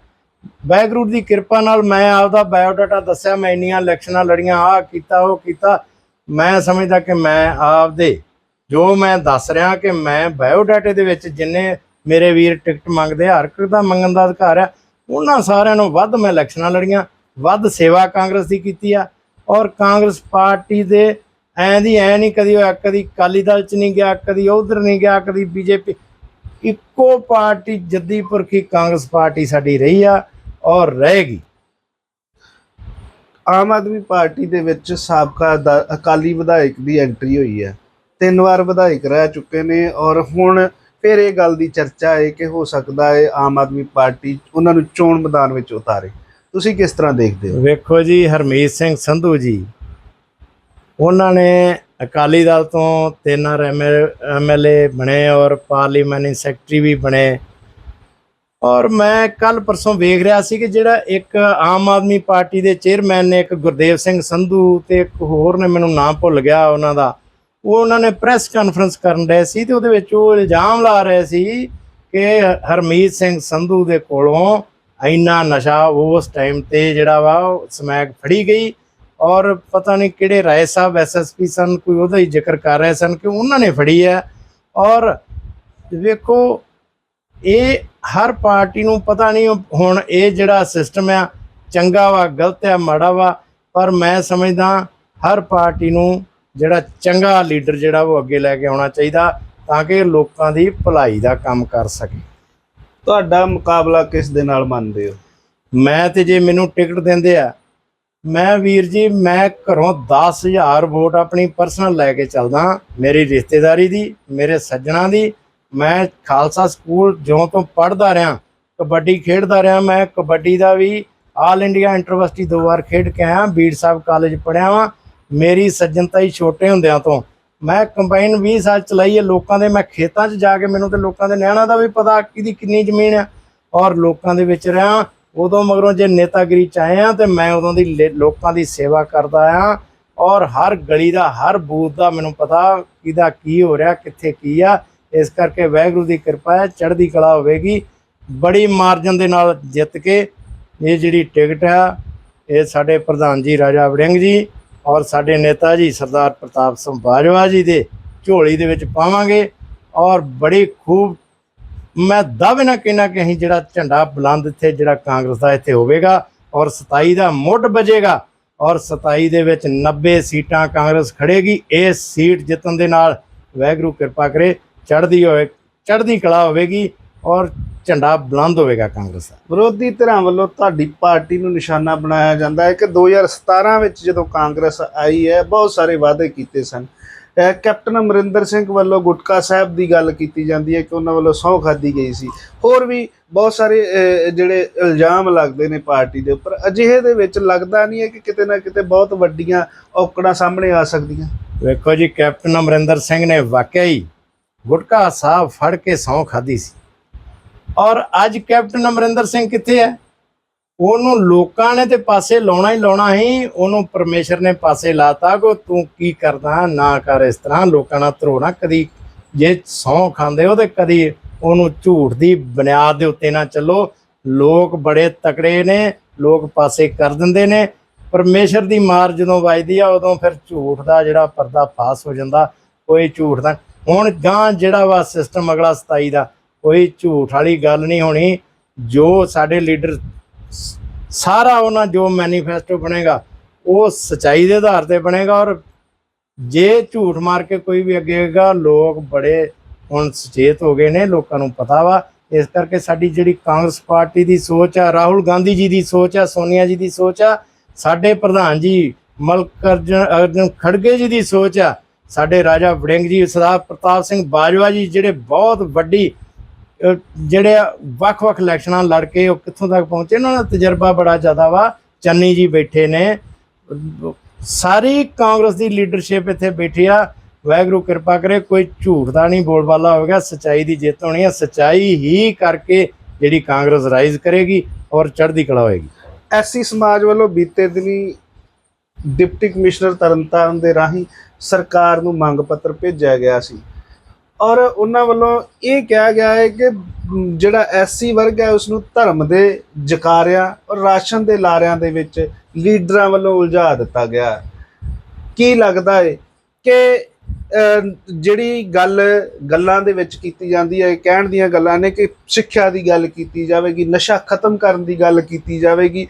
ਵਾਹਿਗੁਰੂ ਦੀ ਕਿਰਪਾ ਨਾਲ ਮੈਂ ਆਪਦਾ ਬਾਇਓਡਾਟਾ ਦੱਸਿਆ, ਮੈਂ ਇੰਨੀਆਂ ਇਲੈਕਸ਼ਨਾਂ ਲੜੀਆਂ, ਆਹ ਕੀਤਾ, ਉਹ ਕੀਤਾ। ਮੈਂ ਸਮਝਦਾ ਕਿ ਮੈਂ ਆਪਦੇ, ਜੋ ਮੈਂ ਦੱਸ ਰਿਹਾ ਕਿ ਮੈਂ ਬਾਇਓਡਾਟੇ ਦੇ ਵਿੱਚ ਜਿੰਨੇ ਮੇਰੇ ਵੀਰ ਟਿਕਟ ਮੰਗਦੇ ਹਰ ਇੱਕ ਦਾ ਮੰਗਣ ਦਾ ਅਧਿਕਾਰ ਹੈ। ਉਹਨਾਂ ਸਾਰਿਆਂ ਨੂੰ ਵੱਧ ਮੈਂ ਇਲੈਕਸ਼ਨਾਂ ਲੜੀਆਂ, ਵੱਧ ਸੇਵਾ ਕਾਂਗਰਸ ਦੀ ਕੀਤੀ ਆ। ਔਰ ਕਾਂਗਰਸ ਪਾਰਟੀ ਦੇ ਐਂ ਦੀ ਐ ਨਹੀਂ ਕਦੀ ਹੋਇਆ, ਕਦੀ ਅਕਾਲੀ ਦਲ ਚ ਨਹੀਂ ਗਿਆ, ਕਦੀ ਉਧਰ ਨਹੀਂ ਗਿਆ, ਕਦੀ ਬੀਜੇਪੀ। ਇੱਕੋ ਪਾਰਟੀ ਜੱਦੀ ਪੁਰਖੀ ਕਾਂਗਰਸ ਪਾਰਟੀ ਸਾਡੀ ਰਹੀ ਆ ਔਰ ਰਹੇਗੀ। ਆਮ ਆਦਮੀ ਪਾਰਟੀ ਦੇ ਵਿੱਚ ਸਾਬਕਾ ਅਕਾਲੀ ਵਿਧਾਇਕ ਦੀ ਐਂਟਰੀ ਹੋਈ ਹੈ। ਤਿੰਨ ਵਾਰ ਵਿਧਾਇਕ ਰਹਿ ਚੁੱਕੇ ਨੇ ਔਰ ਹੁਣ ਫਿਰ ਇਹ ਗੱਲ ਦੀ ਚਰਚਾ ਹੈ ਕਿ ਹੋ ਸਕਦਾ ਹੈ ਆਮ ਆਦਮੀ ਪਾਰਟੀ ਉਹਨਾਂ ਨੂੰ ਚੋਣ ਮੈਦਾਨ ਵਿੱਚ ਉਤਾਰੇ। ਤੁਸੀਂ ਕਿਸ ਤਰ੍ਹਾਂ ਦੇਖਦੇ ਹੋ? ਵੇਖੋ ਜੀ, ਹਰਮੀਤ ਸਿੰਘ ਸੰਧੂ ਜੀ, ਉਹਨਾਂ ਨੇ ਅਕਾਲੀ ਦਲ ਤੋਂ ਤਿੰਨ ਵਾਰ ਐਮਐਲਏ ਬਣੇ ਔਰ ਪਾਰਲੀਮੈਂਟਰੀ ਸੈਕਟਰੀ ਵੀ ਬਣੇ। ਔਰ ਮੈਂ ਕੱਲ ਪਰਸੋਂ ਵੇਖ ਰਿਹਾ ਸੀ ਕਿ ਜਿਹੜਾ ਇੱਕ ਆਮ ਆਦਮੀ ਪਾਰਟੀ ਦੇ ਚੇਅਰਮੈਨ ਨੇ ਇੱਕ ਗੁਰਦੇਵ ਸਿੰਘ ਸੰਧੂ ਤੇ ਇੱਕ ਹੋਰ ਨੇ, ਮੈਨੂੰ ਨਾਮ ਭੁੱਲ ਗਿਆ ਉਹਨਾਂ ਦਾ। ਉਹ ਉਹਨਾਂ ਨੇ ਪ੍ਰੈਸ ਕਾਨਫਰੰਸ ਕਰਨ ਰਹੇ ਸੀ ਤੇ ਉਹਦੇ ਵਿੱਚ ਉਹ ਇਲਜ਼ਾਮ ਲਾ ਰਹੇ ਸੀ ਕਿ ਹਰਮੀਤ ਸਿੰਘ ਸੰਧੂ ਦੇ ਕੋਲੋਂ ਇੰਨਾ ਨਸ਼ਾ ਉਸ ਟਾਈਮ ਤੇ ਜਿਹੜਾ ਵਾ ਉਹ ਸਮੈਕ ਫੜੀ ਗਈ ਔਰ ਪਤਾ ਨਹੀਂ ਕਿਹੜੇ ਰਾਏ ਸਾਹਿਬ ਐਸਐਸਪੀ ਸਨ, ਕੋਈ ਉਹਦਾ ਹੀ ਜ਼ਿਕਰ ਕਰ ਰਹੇ ਸਨ ਕਿ ਉਹਨਾਂ ਨੇ ਫੜੀ ਹੈ। ਔਰ ਵੇਖੋ, ਇਹ ਹਰ ਪਾਰਟੀ ਨੂੰ ਪਤਾ ਨਹੀਂ ਹੁਣ ਇਹ ਜਿਹੜਾ ਸਿਸਟਮ ਆ, ਚੰਗਾ ਵਾ, ਗਲਤ ਆ, ਮਾੜਾ ਵਾ, ਪਰ ਮੈਂ ਸਮਝਦਾ ਹਰ ਪਾਰਟੀ ਨੂੰ ਜਿਹੜਾ ਚੰਗਾ ਲੀਡਰ ਜਿਹੜਾ ਉਹ ਅੱਗੇ ਲੈ ਕੇ ਆਉਣਾ ਚਾਹੀਦਾ ਤਾਂ ਕਿ ਲੋਕਾਂ ਦੀ ਭਲਾਈ ਦਾ ਕੰਮ ਕਰ ਸਕੇ। ਤੁਹਾਡਾ ਮੁਕਾਬਲਾ ਕਿਸ ਦੇ ਨਾਲ ਮੰਨਦੇ ਹੋ? ਮੈਂ ਤੇ ਜੇ ਮੈਨੂੰ ਟਿਕਟ ਦਿੰਦੇ ਆ ਮੈਂ ਵੀਰ ਜੀ ਮੈਂ ਘਰੋਂ 10000 ਵੋਟ ਆਪਣੀ ਪਰਸਨਲ ਲੈ ਕੇ ਚੱਲਦਾ ਮੇਰੀ ਰਿਸ਼ਤੇਦਾਰੀ ਦੀ ਮੇਰੇ ਸੱਜਣਾ ਦੀ। ਮੈਂ ਖਾਲਸਾ ਸਕੂਲ ਜਿਉਂ ਤੋਂ ਪੜ੍ਹਦਾ ਰਿਹਾ ਕਬੱਡੀ ਖੇਡਦਾ ਰਿਹਾ ਮੈਂ ਕਬੱਡੀ ਦਾ ਵੀ ਆਲ ਇੰਡੀਆ ਇੰਟਰਵਰਸਿਟੀ ਦੋ ਵਾਰ ਖੇਡ ਕੇ ਆਇਆ ਬੀੜ ਸਾਹਿਬ ਕਾਲਜ ਪੜ੍ਹਿਆ ਵਾਂ। ਮੇਰੀ ਸੱਜਣਤਾ ਹੀ ਛੋਟੇ ਹੁੰਦਿਆਂ ਤੋਂ। ਮੈਂ ਕੰਬਾਈਨ 20 ਸਾਲ ਚਲਾਈ ਹੈ, ਲੋਕਾਂ ਦੇ ਮੈਂ ਖੇਤਾਂ 'ਚ ਜਾ ਕੇ ਮੈਨੂੰ ਤੇ ਲੋਕਾਂ ਦੇ ਨਿਆਣਾ ਦਾ ਵੀ ਪਤਾ ਕਿਹਦੀ ਕਿੰਨੀ ਜ਼ਮੀਨ ਆ। ਔਰ ਲੋਕਾਂ ਦੇ ਵਿੱਚ ਰਿਹਾ, ਉਦੋਂ ਮਗਰੋਂ ਜੇ ਨੇਤਾਗਿਰੀ ਚ ਆਏ ਆ ਤੇ ਮੈਂ ਉਦੋਂ ਦੀ ਲੇ- ਲੋਕਾਂ ਦੀ ਸੇਵਾ ਕਰਦਾ ਆ ਔਰ ਹਰ ਗਲੀ ਦਾ, ਹਰ ਬੂਥ ਦਾ ਮੈਨੂੰ ਪਤਾ ਕਿਹਦਾ ਕੀ ਹੋ ਰਿਹਾ, ਕਿੱਥੇ ਕੀ ਆ। ਇਸ ਕਰਕੇ ਵਾਹਿਗੁਰੂ ਦੀ ਕਿਰਪਾ ਹੈ, ਚੜ੍ਹਦੀ ਕਲਾ ਹੋਵੇਗੀ। ਬੜੀ ਮਾਰਜਨ ਦੇ ਨਾਲ ਜਿੱਤ ਕੇ ਇਹ ਜਿਹੜੀ ਟਿਕਟ ਆ, ਇਹ ਸਾਡੇ ਪ੍ਰਧਾਨ ਜੀ ਰਾਜਾ ਵੜਿੰਗ ਜੀ ਔਰ ਸਾਡੇ ਨੇਤਾ ਜੀ ਸਰਦਾਰ ਪ੍ਰਤਾਪ ਸਿੰਘ ਬਾਜਵਾ ਜੀ ਦੇ ਝੋਲੀ ਦੇ ਵਿੱਚ ਪਾਵਾਂਗੇ ਔਰ ਬੜੀ ਖੂਬ, ਮੈਂ ਦਾਅਵੇ ਨਾਲ ਕਹਿਣਾ ਕਿ ਅਸੀਂ ਜਿਹੜਾ ਝੰਡਾ ਬੁਲੰਦ ਇੱਥੇ, ਜਿਹੜਾ ਕਾਂਗਰਸ ਦਾ ਇੱਥੇ ਹੋਵੇਗਾ ਔਰ 27 ਦਾ ਮੁੱਢ ਵੱਜੇਗਾ ਔਰ 27 ਦੇ ਵਿੱਚ 90 ਸੀਟਾਂ ਕਾਂਗਰਸ ਖੜੇਗੀ ਇਹ ਸੀਟ ਜਿੱਤਣ ਦੇ ਨਾਲ ਵਾਹਿਗੁਰੂ ਕਿਰਪਾ ਕਰੇ, ਚੜ੍ਹਦੀ ਹੋਵੇ, ਚੜ੍ਹਦੀ ਕਲਾ ਹੋਵੇਗੀ ਔਰ ਝੰਡਾ ਬੁਲੰਦ ਹੋਵੇਗਾ ਕਾਂਗਰਸ ਦਾ। ਵਿਰੋਧੀ ਧਿਰਾਂ ਵੱਲੋਂ ਤੁਹਾਡੀ ਪਾਰਟੀ ਨੂੰ ਨਿਸ਼ਾਨਾ ਬਣਾਇਆ ਜਾਂਦਾ ਹੈ ਕਿ 2017 ਵਿੱਚ ਜਦੋਂ ਕਾਂਗਰਸ ਆਈ ਹੈ, ਬਹੁਤ ਸਾਰੇ ਵਾਅਦੇ ਕੀਤੇ ਸਨ। ਕੈਪਟਨ ਅਮਰਿੰਦਰ ਸਿੰਘ ਵੱਲੋਂ ਗੁਟਕਾ ਸਾਹਿਬ ਦੀ ਗੱਲ ਕੀਤੀ ਜਾਂਦੀ ਹੈ ਕਿ ਉਹਨਾਂ ਵੱਲੋਂ ਸਹੁੰ ਖਾਦੀ ਗਈ ਸੀ। ਹੋਰ ਵੀ ਬਹੁਤ ਸਾਰੇ ਜਿਹੜੇ ਇਲਜ਼ਾਮ ਲੱਗਦੇ ਨੇ ਪਾਰਟੀ ਦੇ ਉੱਪਰ, ਅਜਿਹੇ ਦੇ ਵਿੱਚ ਲੱਗਦਾ ਨਹੀਂ ਹੈ ਕਿ ਕਿਤੇ ਨਾ ਕਿਤੇ ਬਹੁਤ ਵੱਡੀਆਂ ਔਕੜਾਂ ਸਾਹਮਣੇ ਆ ਸਕਦੀਆਂ। ਵੇਖੋ ਜੀ, ਕੈਪਟਨ ਅਮਰਿੰਦਰ ਸਿੰਘ ਨੇ ਵਾਕਿਆ ਹੀ ਗੁਟਕਾ ਸਾਹਿਬ ਫੜ ਕੇ ਸਹੁੰ ਖਾਦੀ ਸੀ। ਔਰ ਅੱਜ ਕੈਪਟਨ ਅਮਰਿੰਦਰ ਸਿੰਘ ਕਿੱਥੇ ਹੈ? ਉਹਨੂੰ ਲੋਕਾਂ ਨੇ ਤੇ ਪਾਸੇ ਲਾਉਣਾ ਹੀ ਲਾਉਣਾ ਹੀ ਉਹਨੂੰ ਪਰਮੇਸ਼ਰ ਨੇ ਪਾਸੇ ਲਾਤਾ ਕੋ ਤੂੰ ਕੀ ਕਰਦਾ, ਨਾ ਕਰ ਇਸ ਤਰ੍ਹਾਂ ਲੋਕਾਂ ਨਾਲ ਧਰੋਣਾ ਕਦੀ ਜੇ ਸਹੁੰ ਖਾਂਦੇ ਹੋ ਤੇ ਕਦੀ ਉਹਨੂੰ ਝੂਠ ਦੀ ਬੁਨਿਆਦ ਦੇ ਉੱਤੇ ਨਾ ਚੱਲੋ। ਲੋਕ ਬੜੇ ਤਕੜੇ ਨੇ, ਲੋਕ ਪਾਸੇ ਕਰ ਦਿੰਦੇ ਨੇ। ਪਰਮੇਸ਼ਰ ਦੀ ਮਾਰ ਜਦੋਂ ਵੱਜਦੀ ਆ, ਉਦੋਂ ਫਿਰ ਝੂਠ ਦਾ ਜਿਹੜਾ ਪਰਦਾ ਫਾਸ ਹੋ ਜਾਂਦਾ, ਕੋਈ ਝੂਠ ਦਾ ਹੁਣ ਗਾਂ ਜਿਹੜਾ ਵਾ ਸਿਸਟਮ ਅਗਲਾ 27 ਦਾ ਕੋਈ ਝੂਠ ਵਾਲੀ ਗੱਲ ਨਹੀਂ ਹੋਣੀ। ਜੋ ਸਾਡੇ ਲੀਡਰ ਸਾਰਾ ਉਹਨਾਂ ਜੋ ਮੈਨੀਫੈਸਟੋ ਬਣੇਗਾ, ਉਹ ਸਚਾਈ ਦੇ ਆਧਾਰ ਤੇ ਬਣੇਗਾ ਔਰ ਜੇ ਝੂਠ ਮਾਰ ਕੇ ਕੋਈ ਵੀ ਅੱਗੇ ਆਏਗਾ, ਲੋਕ ਬੜੇ ਹੁਣ ਸੁਚੇਤ ਹੋ ਗਏ ਨੇ, ਲੋਕਾਂ ਨੂੰ ਪਤਾ ਵਾ। ਇਸ ਕਰਕੇ ਸਾਡੀ ਜਿਹੜੀ ਕਾਂਗਰਸ ਪਾਰਟੀ ਦੀ ਸੋਚ ਆ, ਰਾਹੁਲ ਗਾਂਧੀ ਜੀ ਦੀ ਸੋਚ ਆ, ਸੋਨੀਆ ਜੀ ਦੀ ਸੋਚ ਆ, ਸਾਡੇ ਪ੍ਰਧਾਨ ਜੀ ਮਲਕ ਅਰਜਨ ਅਰਜਨ ਖੜਗੇ ਜੀ ਦੀ ਸੋਚ ਆ, ਸਾਡੇ ਰਾਜਾ ਵੜਿੰਗ ਜੀ, ਸਰਦਾਰ ਪ੍ਰਤਾਪ ਸਿੰਘ ਬਾਜਵਾ ਜੀ, ਜਿਹੜੇ ਬਹੁਤ ਵੱਡੀ ਜਿਹੜੇ ਵੱਖ-ਵੱਖ ਇਲੈਕਸ਼ਨਾਂ ਲੜ ਕੇ ਉਹ ਕਿੱਥੋਂ ਤੱਕ ਪਹੁੰਚੇ ਉਹਨਾਂ ਦਾ ਤਜਰਬਾ ਬੜਾ ਜ਼ਿਆਦਾ ਵਾ। ਚੰਨੀ ਜੀ ਬੈਠੇ ਨੇ। ਸਾਰੀ ਕਾਂਗਰਸ ਦੀ ਲੀਡਰਸ਼ਿਪ ਇੱਥੇ ਬੈਠੀ ਆ। ਵਾਹਿਗੁਰੂ ਕਿਰਪਾ ਕਰੇ, ਕੋਈ ਝੂਠ ਦਾ ਨਹੀਂ ਬੋਲਬਾਲਾ ਹੋਵੇਗਾ। ਸਚਾਈ ਦੀ ਜਿੱਤ ਹੋਣੀ ਹੈ ਸਚਾਈ ਹੀ ਕਰਕੇ ਜਿਹੜੀ ਕਾਂਗਰਸ ਰਾਈਜ਼ ਕਰੇਗੀ ਔਰ ਚੜ੍ਹਦੀ ਕਲਾ ਹੋਏਗੀ। ਐਸੀ ਸਮਾਜ ਵੱਲੋਂ ਬੀਤੇ ਦਿਨੀ ਡਿਪਟੀ ਕਮਿਸ਼ਨਰ ਤਰਨਤਾਰਨ ਦੇ ਰਾਹੀਂ ਸਰਕਾਰ ਨੂੰ ਮੰਗ ਪੱਤਰ ਭੇਜਿਆ ਗਿਆ ਸੀ। ਔਰ ਉਹਨਾਂ ਵੱਲੋਂ ਇਹ ਕਿਹਾ ਗਿਆ ਹੈ ਕਿ ਜਿਹੜਾ ਐਸਸੀ ਵਰਗ ਹੈ ਉਸ ਨੂੰ ਧਰਮ ਦੇ ਜਕਾਰਿਆਂ ਔਰ ਰਾਸ਼ਨ ਦੇ ਲਾਰਿਆਂ ਦੇ ਵਿੱਚ ਲੀਡਰਾਂ ਵੱਲੋਂ ਉਲਝਾ ਦਿੱਤਾ ਗਿਆ ਕੀ ਲੱਗਦਾ ਹੈ ਕਿ ਜਿਹੜੀ ਗੱਲ ਗੱਲਾਂ ਦੇ ਵਿੱਚ ਕੀਤੀ ਜਾਂਦੀ ਹੈ ਕਹਿਣ ਦੀਆਂ ਗੱਲਾਂ ਨੇ ਕਿ ਸਿੱਖਿਆ ਦੀ ਗੱਲ ਕੀਤੀ ਜਾਵੇਗੀ, ਨਸ਼ਾ ਖਤਮ ਕਰਨ ਦੀ ਗੱਲ ਕੀਤੀ ਜਾਵੇਗੀ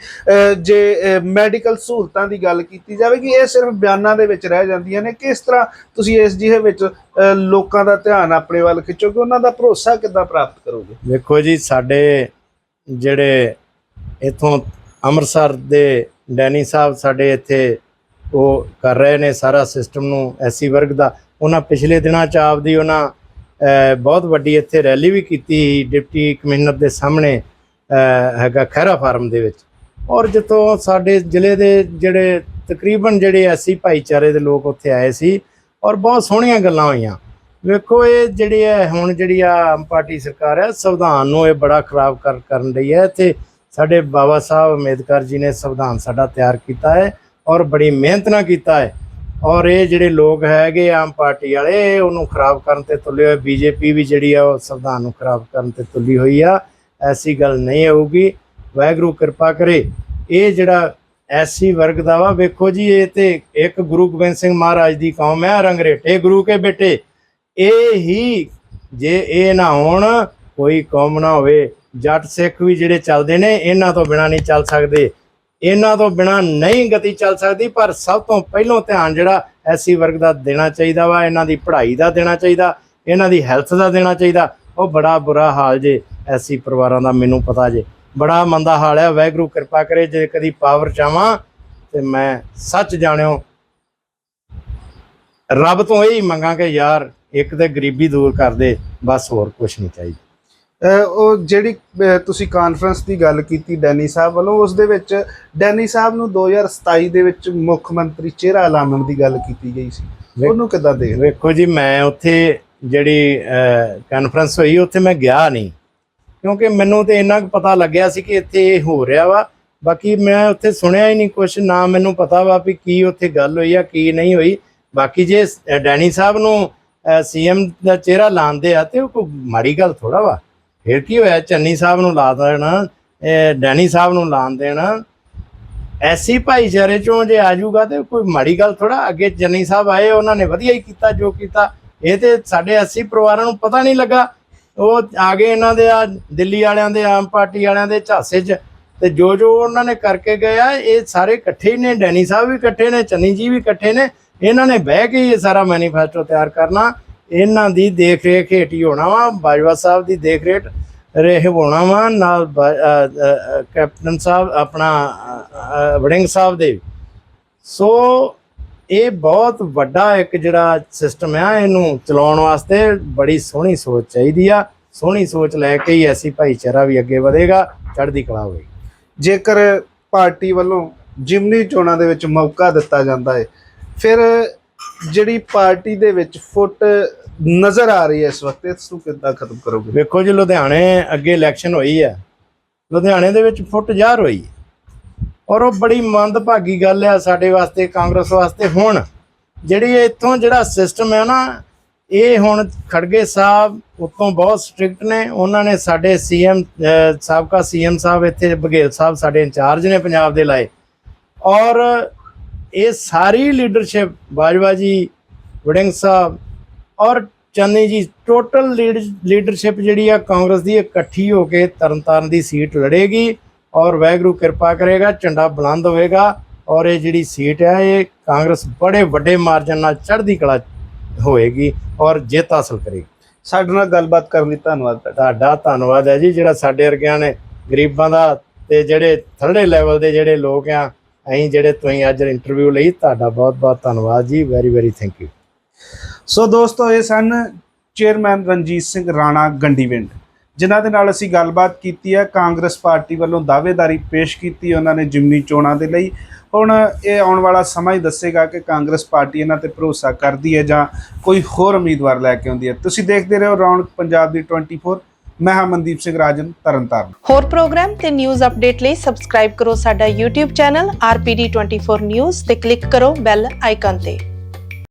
ਜੇ ਮੈਡੀਕਲ ਸਹੂਲਤਾਂ ਦੀ ਗੱਲ ਕੀਤੀ ਜਾਵੇਗੀ, ਇਹ ਸਿਰਫ ਬਿਆਨਾਂ ਦੇ ਵਿੱਚ ਰਹਿ ਜਾਂਦੀਆਂ ਨੇ। ਕਿਸ ਤਰ੍ਹਾਂ ਤੁਸੀਂ ਇਸ ਜਿਹੇ ਵਿੱਚ ਲੋਕਾਂ ਦਾ ਧਿਆਨ ਆਪਣੇ ਵੱਲ ਖਿੱਚੋਗੇ, ਉਹਨਾਂ ਦਾ ਭਰੋਸਾ ਕਿੱਦਾਂ ਪ੍ਰਾਪਤ ਕਰੋਗੇ? ਵੇਖੋ ਜੀ, ਸਾਡੇ ਜਿਹੜੇ ਇਥੋਂ ਅੰਮ੍ਰਿਤਸਰ ਦੇ ਡੈਨੀ ਸਾਹਿਬ ਸਾਡੇ ਇੱਥੇ ਉਹ ਕਰ ਰਹੇ ਨੇ, ਸਾਰਾ ਸਿਸਟਮ ਨੂੰ ਐਸੀ ਵਰਗ ਦਾ ਉਹਨਾਂ ਪਿਛਲੇ ਦਿਨਾਂ ਚ ਆਪਦੀ ਉਹਨਾਂ ਬਹੁਤ ਵੱਡੀ ਇੱਥੇ ਰੈਲੀ ਵੀ ਕੀਤੀ ਡਿਪਟੀ ਕਮਿਸ਼ਨਰ ਦੇ ਸਾਹਮਣੇ ਹੈਗਾ ਖਹਿਰਾ ਫਾਰਮ ਦੇ ਵਿੱਚ। ਔਰ ਜਿੱਥੋਂ ਸਾਡੇ ਜ਼ਿਲ੍ਹੇ ਦੇ ਜਿਹੜੇ ਤਕਰੀਬਨ ਜਿਹੜੇ ਐਸੀ ਭਾਈਚਾਰੇ ਦੇ ਲੋਕ ਉੱਥੇ ਆਏ ਸੀ, ਔਰ ਬਹੁਤ ਸੋਹਣੀਆਂ ਗੱਲਾਂ ਹੋਈਆਂ। ਵੇਖੋ ਇਹ ਜਿਹੜੀ ਹੈ, ਹੁਣ ਜਿਹੜੀ ਆ ਆਮ ਪਾਰਟੀ ਸਰਕਾਰ ਹੈ, ਸੰਵਿਧਾਨ ਨੂੰ ਇਹ ਬੜਾ ਖਰਾਬ ਕਰ, ਕਰਨ ਲਈ ਹੈ। ਤੇ ਸਾਡੇ ਬਾਬਾ ਸਾਹਿਬ ਅੰਬੇਦਕਰ ਜੀ ਨੇ ਸੰਵਿਧਾਨ ਸਾਡਾ ਤਿਆਰ ਕੀਤਾ ਹੈ ਔਰ ਬੜੀ ਮਿਹਨਤ ਨਾਲ ਕੀਤਾ ਹੈ। ਔਰ ਇਹ ਜਿਹੜੇ ਲੋਕ ਹੈਗੇ ਆਮ ਪਾਰਟੀ ਵਾਲੇ, ਇਹ ਉਹਨੂੰ ਖਰਾਬ ਕਰਨ ਤੇ ਤੁਲੇ ਹੋਏ। ਬੀਜੇਪੀ ਵੀ ਜਿਹੜੀ ਆ, ਉਹ ਸੰਵਿਧਾਨ ਨੂੰ ਖਰਾਬ ਕਰਨ ਤੇ ਤੁਲੀ ਹੋਈ ਆ। ਐਸੀ ਗੱਲ ਨਹੀਂ ਹੋਊਗੀ। ਵਾਹਿਗੁਰੂ ਕਿਰਪਾ ਕਰੇ। ਇਹ ਜਿਹੜਾ ਐਸੀ ਵਰਗ ਦਾ ਵਾ, ਵੇਖੋ ਜੀ, ਇਹ ਤੇ ਇੱਕ ਗੁਰੂ ਗੋਬਿੰਦ ਸਿੰਘ ਮਹਾਰਾਜ ਦੀ ਕੌਮ ਹੈ ਰੰਗਰੇਟੇ ਗੁਰੂ ਕੇ ਬੇਟੇ। ਇਹ ਹੀ ਜੇ ਇਹ ਨਾ ਹੋਣ, ਕੋਈ ਕੌਮ ਨਾ ਹੋਵੇ। ਜੱਟ ਸਿੱਖ ਵੀ ਜਿਹੜੇ ਚੱਲਦੇ ਨੇ, ਇਹਨਾਂ ਤੋਂ ਬਿਨਾ ਨਹੀਂ ਚੱਲ ਸਕਦੇ। ਇਹਨਾਂ ਤੋਂ ਬਿਨਾ ਨਹੀਂ ਗਤੀ ਚੱਲ ਸਕਦੀ, ਪਰ ਸਭ ਤੋਂ ਪਹਿਲਾਂ ਧਿਆਨ ਜਿਹੜਾ ਐਸੀ ਵਰਗ ਦਾ ਦੇਣਾ ਚਾਹੀਦਾ ਵਾ, ਇਹਨਾਂ ਦੀ ਪੜ੍ਹਾਈ ਦਾ ਦੇਣਾ ਚਾਹੀਦਾ, ਇਹਨਾਂ ਦੀ ਹੈਲਥ ਦਾ ਦੇਣਾ ਚਾਹੀਦਾ। ਉਹ ਬੜਾ ਬੁਰਾ ਹਾਲ ਜੇ ਐਸੀ ਪਰਿਵਾਰਾਂ ਦਾ, ਮੈਨੂੰ ਪਤਾ ਜੇ। ਬੜਾ ਮੰਦਾ ਹਾਲ ਹੈ ਵਾਹਿਗੁਰੂ ਕਿਰਪਾ ਕਰੇ, ਜੇ ਕਦੀ ਪਾਵਰ ਚਾਵਾਂ ਤੇ ਮੈਂ ਸੱਚ ਜਾਣਿਓ, ਰੱਬ ਤੋਂ ਇਹ ਹੀ ਕਿ ਯਾਰ ਇੱਕ ਤੇ ਗਰੀਬੀ ਦੂਰ ਕਰ ਦੇ, ਬਸ ਹੋਰ ਕੁਝ ਨਹੀਂ ਚਾਹੀਦਾ। ਉਹ ਜਿਹੜੀ ਤੁਸੀਂ ਕਾਨਫਰੰਸ ਦੀ ਗੱਲ ਕੀਤੀ ਡੈਨੀ ਸਾਹਿਬ ਵੱਲੋਂ ਉਸ ਦੇ ਵਿੱਚ ਡੈਨੀ ਸਾਹਿਬ ਨੂੰ 2027 ਦੇ ਵਿੱਚ ਮੁੱਖ ਮੰਤਰੀ ਚਿਹਰਾ ਐਲਾਨਣ ਦੀ ਗੱਲ ਕੀਤੀ ਗਈ ਸੀ। ਉਹਨੂੰ ਕਿੱਦਾਂ ਦੇਖਦੇ ਵੇਖੋ ਜੀ ਮੈਂ ਉੱਥੇ ਜਿਹੜੀ ਕਾਨਫਰੰਸ ਹੋਈ ਉੱਥੇ ਮੈਂ ਗਿਆ ਨਹੀਂ। ਕਿਉਂਕਿ ਮੈਨੂੰ ਤੇ ਇੰਨਾ ਪਤਾ ਲੱਗਿਆ ਸੀ ਕਿ ਇੱਥੇ ਇਹ ਹੋ ਰਿਹਾ ਵਾ। ਬਾਕੀ ਮੈਂ ਉੱਥੇ ਸੁਣਿਆ ਹੀ ਨਹੀਂ ਕੁਝ ਨਾ ਮੈਨੂੰ ਪਤਾ ਵਾ ਵੀ ਕੀ ਉੱਥੇ ਗੱਲ ਹੋਈ ਆ ਕੀ ਨਹੀਂ ਹੋਈ। ਬਾਕੀ ਜੇ ਡੈਨੀ ਸਾਹਿਬ ਨੂੰ ਸੀਐਮ ਦਾ ਚਿਹਰਾ ਲਾਉਂਦੇ ਆ ਤੇ ਉਹ ਕੋਈ ਮਾੜੀ ਗੱਲ ਥੋੜਾ ਵਾ। ਫਿਰ ਕੀ ਹੋਇਆ? ਚੰਨੀ ਸਾਹਿਬ ਨੂੰ ਲਾ ਦੇਣਾ ਡੈਨੀ ਸਾਹਿਬ ਨੂੰ ਲਾਣ ਦੇਣਾ। ਐਸੀ ਭਾਈਚਾਰੇ ਚੋਂ ਜੇ ਆ ਜਾਊਗਾ ਤੇ ਕੋਈ ਮਾੜੀ ਗੱਲ ਥੋੜਾ ਅੱਗੇ ਚੰਨੀ ਸਾਹਿਬ ਆਏ, ਉਹਨਾਂ ਨੇ ਵਧੀਆ ਹੀ ਕੀਤਾ, ਜੋ ਕੀਤਾ। ਇਹ ਤੇ ਸਾਡੇ 80 ਪਰਿਵਾਰਾਂ ਨੂੰ ਪਤਾ ਨਹੀਂ ਲੱਗਾ। ਉਹ ਆ ਗਏ ਇਹਨਾਂ ਦੇ ਆ, ਦਿੱਲੀ ਵਾਲਿਆਂ ਦੇ, ਆਮ ਪਾਰਟੀ ਵਾਲਿਆਂ ਦੇ ਝਾਸੇ 'ਚ ਤੇ ਜੋ ਜੋ ਉਹਨਾਂ ਨੇ ਕਰਕੇ ਗਿਆ ਇਹ ਸਾਰੇ ਇਕੱਠੇ ਹੀ ਨੇ। ਡੈਨੀ ਸਾਹਿਬ ਵੀ ਇਕੱਠੇ ਨੇ, ਚੰਨੀ ਜੀ ਵੀ ਇਕੱਠੇ ਨੇ। ਇਹਨਾਂ ਨੇ ਬਹਿ ਕੇ ਇਹ ਸਾਰਾ ਮੈਨੀਫੈਸਟੋ ਤਿਆਰ ਕਰਨਾ। ਇਹਨਾਂ ਦੀ ਦੇਖ ਰੇਖ ਹੇਠ ਹੀ ਹੋਣਾ ਵਾ, ਬਾਜਵਾ ਸਾਹਿਬ ਦੀ ਦੇਖ ਰੇਖ ਰਹੇ ਹੋਣਾ ਵਾ, ਨਾਲ ਬਾ- ਕੈਪਟਨ ਸਾਹਿਬ, ਆਪਣਾ ਵੜਿੰਗ ਸਾਹਿਬ ਦੇ। ਸੋ ਇਹ ਬਹੁਤ ਵੱਡਾ ਇੱਕ ਜਿਹੜਾ ਸਿਸਟਮ ਆ, ਇਹਨੂੰ ਚਲਾਉਣ ਵਾਸਤੇ ਬੜੀ ਸੋਹਣੀ ਸੋਚ ਚਾਹੀਦੀ ਆ। ਸੋਹਣੀ ਸੋਚ ਲੈ ਕੇ ਹੀ ਐਸੀ ਭਾਈਚਾਰਾ ਵੀ ਅੱਗੇ ਵਧੇਗਾ, ਚੜ੍ਹਦੀ ਕਲਾ ਹੋਵੇਗੀ ਜੇਕਰ ਪਾਰਟੀ ਵੱਲੋਂ ਜਿਮਨੀ ਚੋਣਾਂ ਦੇ ਵਿੱਚ ਮੌਕਾ ਦਿੱਤਾ ਜਾਂਦਾ ਹੈ ਫਿਰ ਜਿਹੜੀ ਪਾਰਟੀ ਦੇ ਵਿੱਚ ਫੁੱਟ ਨਜ਼ਰ ਆ ਰਹੀ ਹੈ ਇਸ ਵਕਤ, ਇਸ ਨੂੰ ਕਿੱਦਾਂ ਖਤਮ ਕਰੋਗੇ? ਵੇਖੋ ਜੀ, ਲੁਧਿਆਣੇ ਅੱਗੇ ਇਲੈਕਸ਼ਨ ਹੋਈ ਹੈ। ਲੁਧਿਆਣੇ ਦੇ ਵਿੱਚ ਫੁੱਟ ਜ਼ਾਹਰ ਹੋਈ। ਔਰ ਉਹ ਬੜੀ ਮੰਦਭਾਗੀ ਗੱਲ ਆ ਸਾਡੇ ਵਾਸਤੇ, ਕਾਂਗਰਸ ਵਾਸਤੇ ਹੁਣ। ਜਿਹੜੀ ਇੱਥੋਂ ਜਿਹੜਾ ਸਿਸਟਮ ਹੈ ਨਾ, ਇਹ ਹੁਣ ਖੜਗੇ ਸਾਹਿਬ ਉਤੋਂ ਬਹੁਤ ਸਟ੍ਰਿਕਟ ਨੇ। ਉਹਨਾਂ ਨੇ ਸਾਡੇ ਸੀਐਮ ਸਾਬਕਾ ਸੀਐਮ ਸਾਹਿਬ ਇੱਥੇ, ਬਘੇਲ ਸਾਹਿਬ ਸਾਡੇ ਇੰਚਾਰਜ ਨੇ ਪੰਜਾਬ ਦੇ ਲਾਏ। ਔਰ ਇਹ ਸਾਰੀ ਲੀਡਰਸ਼ਿਪ ਬਾਜਵਾ ਜੀ, ਵੜਿੰਗ ਸਾਹਿਬ ਔਰ ਚੰਨੀ ਜੀ ਟੋਟਲ ਲੀਡਰਸ਼ਿਪ ਜਿਹੜੀ ਆ ਕਾਂਗਰਸ ਦੀ ਇਕੱਠੀ ਹੋ ਕੇ ਤਰਨਤਾਰਨ ਦੀ ਸੀਟ ਲੜੇਗੀ ਔਰ ਵੈਗਰੂ ਕਿਰਪਾ ਕਰੇਗਾ ਝੰਡਾ ਬੁਲੰਦ ਹੋਵੇਗਾ ਔਰ ਇਹ ਜਿਹੜੀ ਸੀਟ ਹੈ ਇਹ ਕਾਂਗਰਸ ਬੜੇ ਵੱਡੇ ਮਾਰਜਨ ਨਾਲ ਚੜ੍ਹਦੀ ਕਲਾ ਹੋਏਗੀ ਔਰ ਜਿੱਤ ਹਾਸਲ ਕਰੇਗੀ। ਸਾਡੇ ਨਾਲ ਗੱਲਬਾਤ ਕਰਨ ਲਈ ਧੰਨਵਾਦ ਤੁਹਾਡਾ। ਧੰਨਵਾਦ ਹੈ ਜੀ ਜਿਹੜਾ ਸਾਡੇ ਵਰਗਿਆਂ ਨੇ ਗਰੀਬਾਂ ਦਾ ਤੇ ਜਿਹੜੇ ਥਰੜੇ ਲੈਵਲ ਦੇ ਜਿਹੜੇ ਲੋਕ ਆ ਅਸੀਂ ਜਿਹੜੇ ਤੁਸੀਂ ਅੱਜ ਇੰਟਰਵਿਊ ਲਈ ਤੁਹਾਡਾ ਬਹੁਤ ਬਹੁਤ ਧੰਨਵਾਦ ਜੀ very very thank you so ਦੋਸਤੋ, ਇਹ ਸਨ ਚੇਅਰਮੈਨ ਰਣਜੀਤ ਸਿੰਘ ਰਾਣਾ ਗੰਡੀਵਿੰਡ, ਜਿਨ੍ਹਾਂ ਦੇ ਨਾਲ ਅਸੀਂ ਗੱਲਬਾਤ ਕੀਤੀ ਹੈ। ਕਾਂਗਰਸ ਪਾਰਟੀ ਵੱਲੋਂ ਦਾਅਵੇਦਾਰੀ ਪੇਸ਼ ਕੀਤੀ ਉਹਨਾਂ ਨੇ ਜਿਮਨੀ ਚੋਣਾਂ ਦੇ ਲਈ। ਹੁਣ ਇਹ ਆਉਣ ਵਾਲਾ ਸਮਾਂ ਹੀ ਦੱਸੇਗਾ ਕਿ ਕਾਂਗਰਸ ਪਾਰਟੀ ਇਹਨਾਂ ਤੇ ਭਰੋਸਾ ਕਰਦੀ ਹੈ ਜਾਂ ਕੋਈ ਹੋਰ ਉਮੀਦਵਾਰ ਲੈ ਕੇ ਆਉਂਦੀ ਹੈ। ਤੁਸੀਂ ਦੇਖਦੇ ਰਹੋ ਰੌਣਕ ਪੰਜਾਬ ਦੀ 24 ਮੈਂ ਹਾਂ ਮਨਦੀਪ ਸਿੰਘ ਰਾਜਨ, ਤਰਨਤਾਰਨ। ਹੋਰ ਪ੍ਰੋਗਰਾਮ ਤੇ ਨਿਊਜ਼ ਅਪਡੇਟ ਲਈ ਸਬਸਕ੍ਰਾਈਬ ਕਰੋ ਸਾਡਾ YouTube ਚੈਨਲ RPD24 ਨਿਊਜ਼ ਤੇ ਕਲਿੱਕ ਕਰੋ ਬੈਲ ਆਈਕਨ ਤੇ।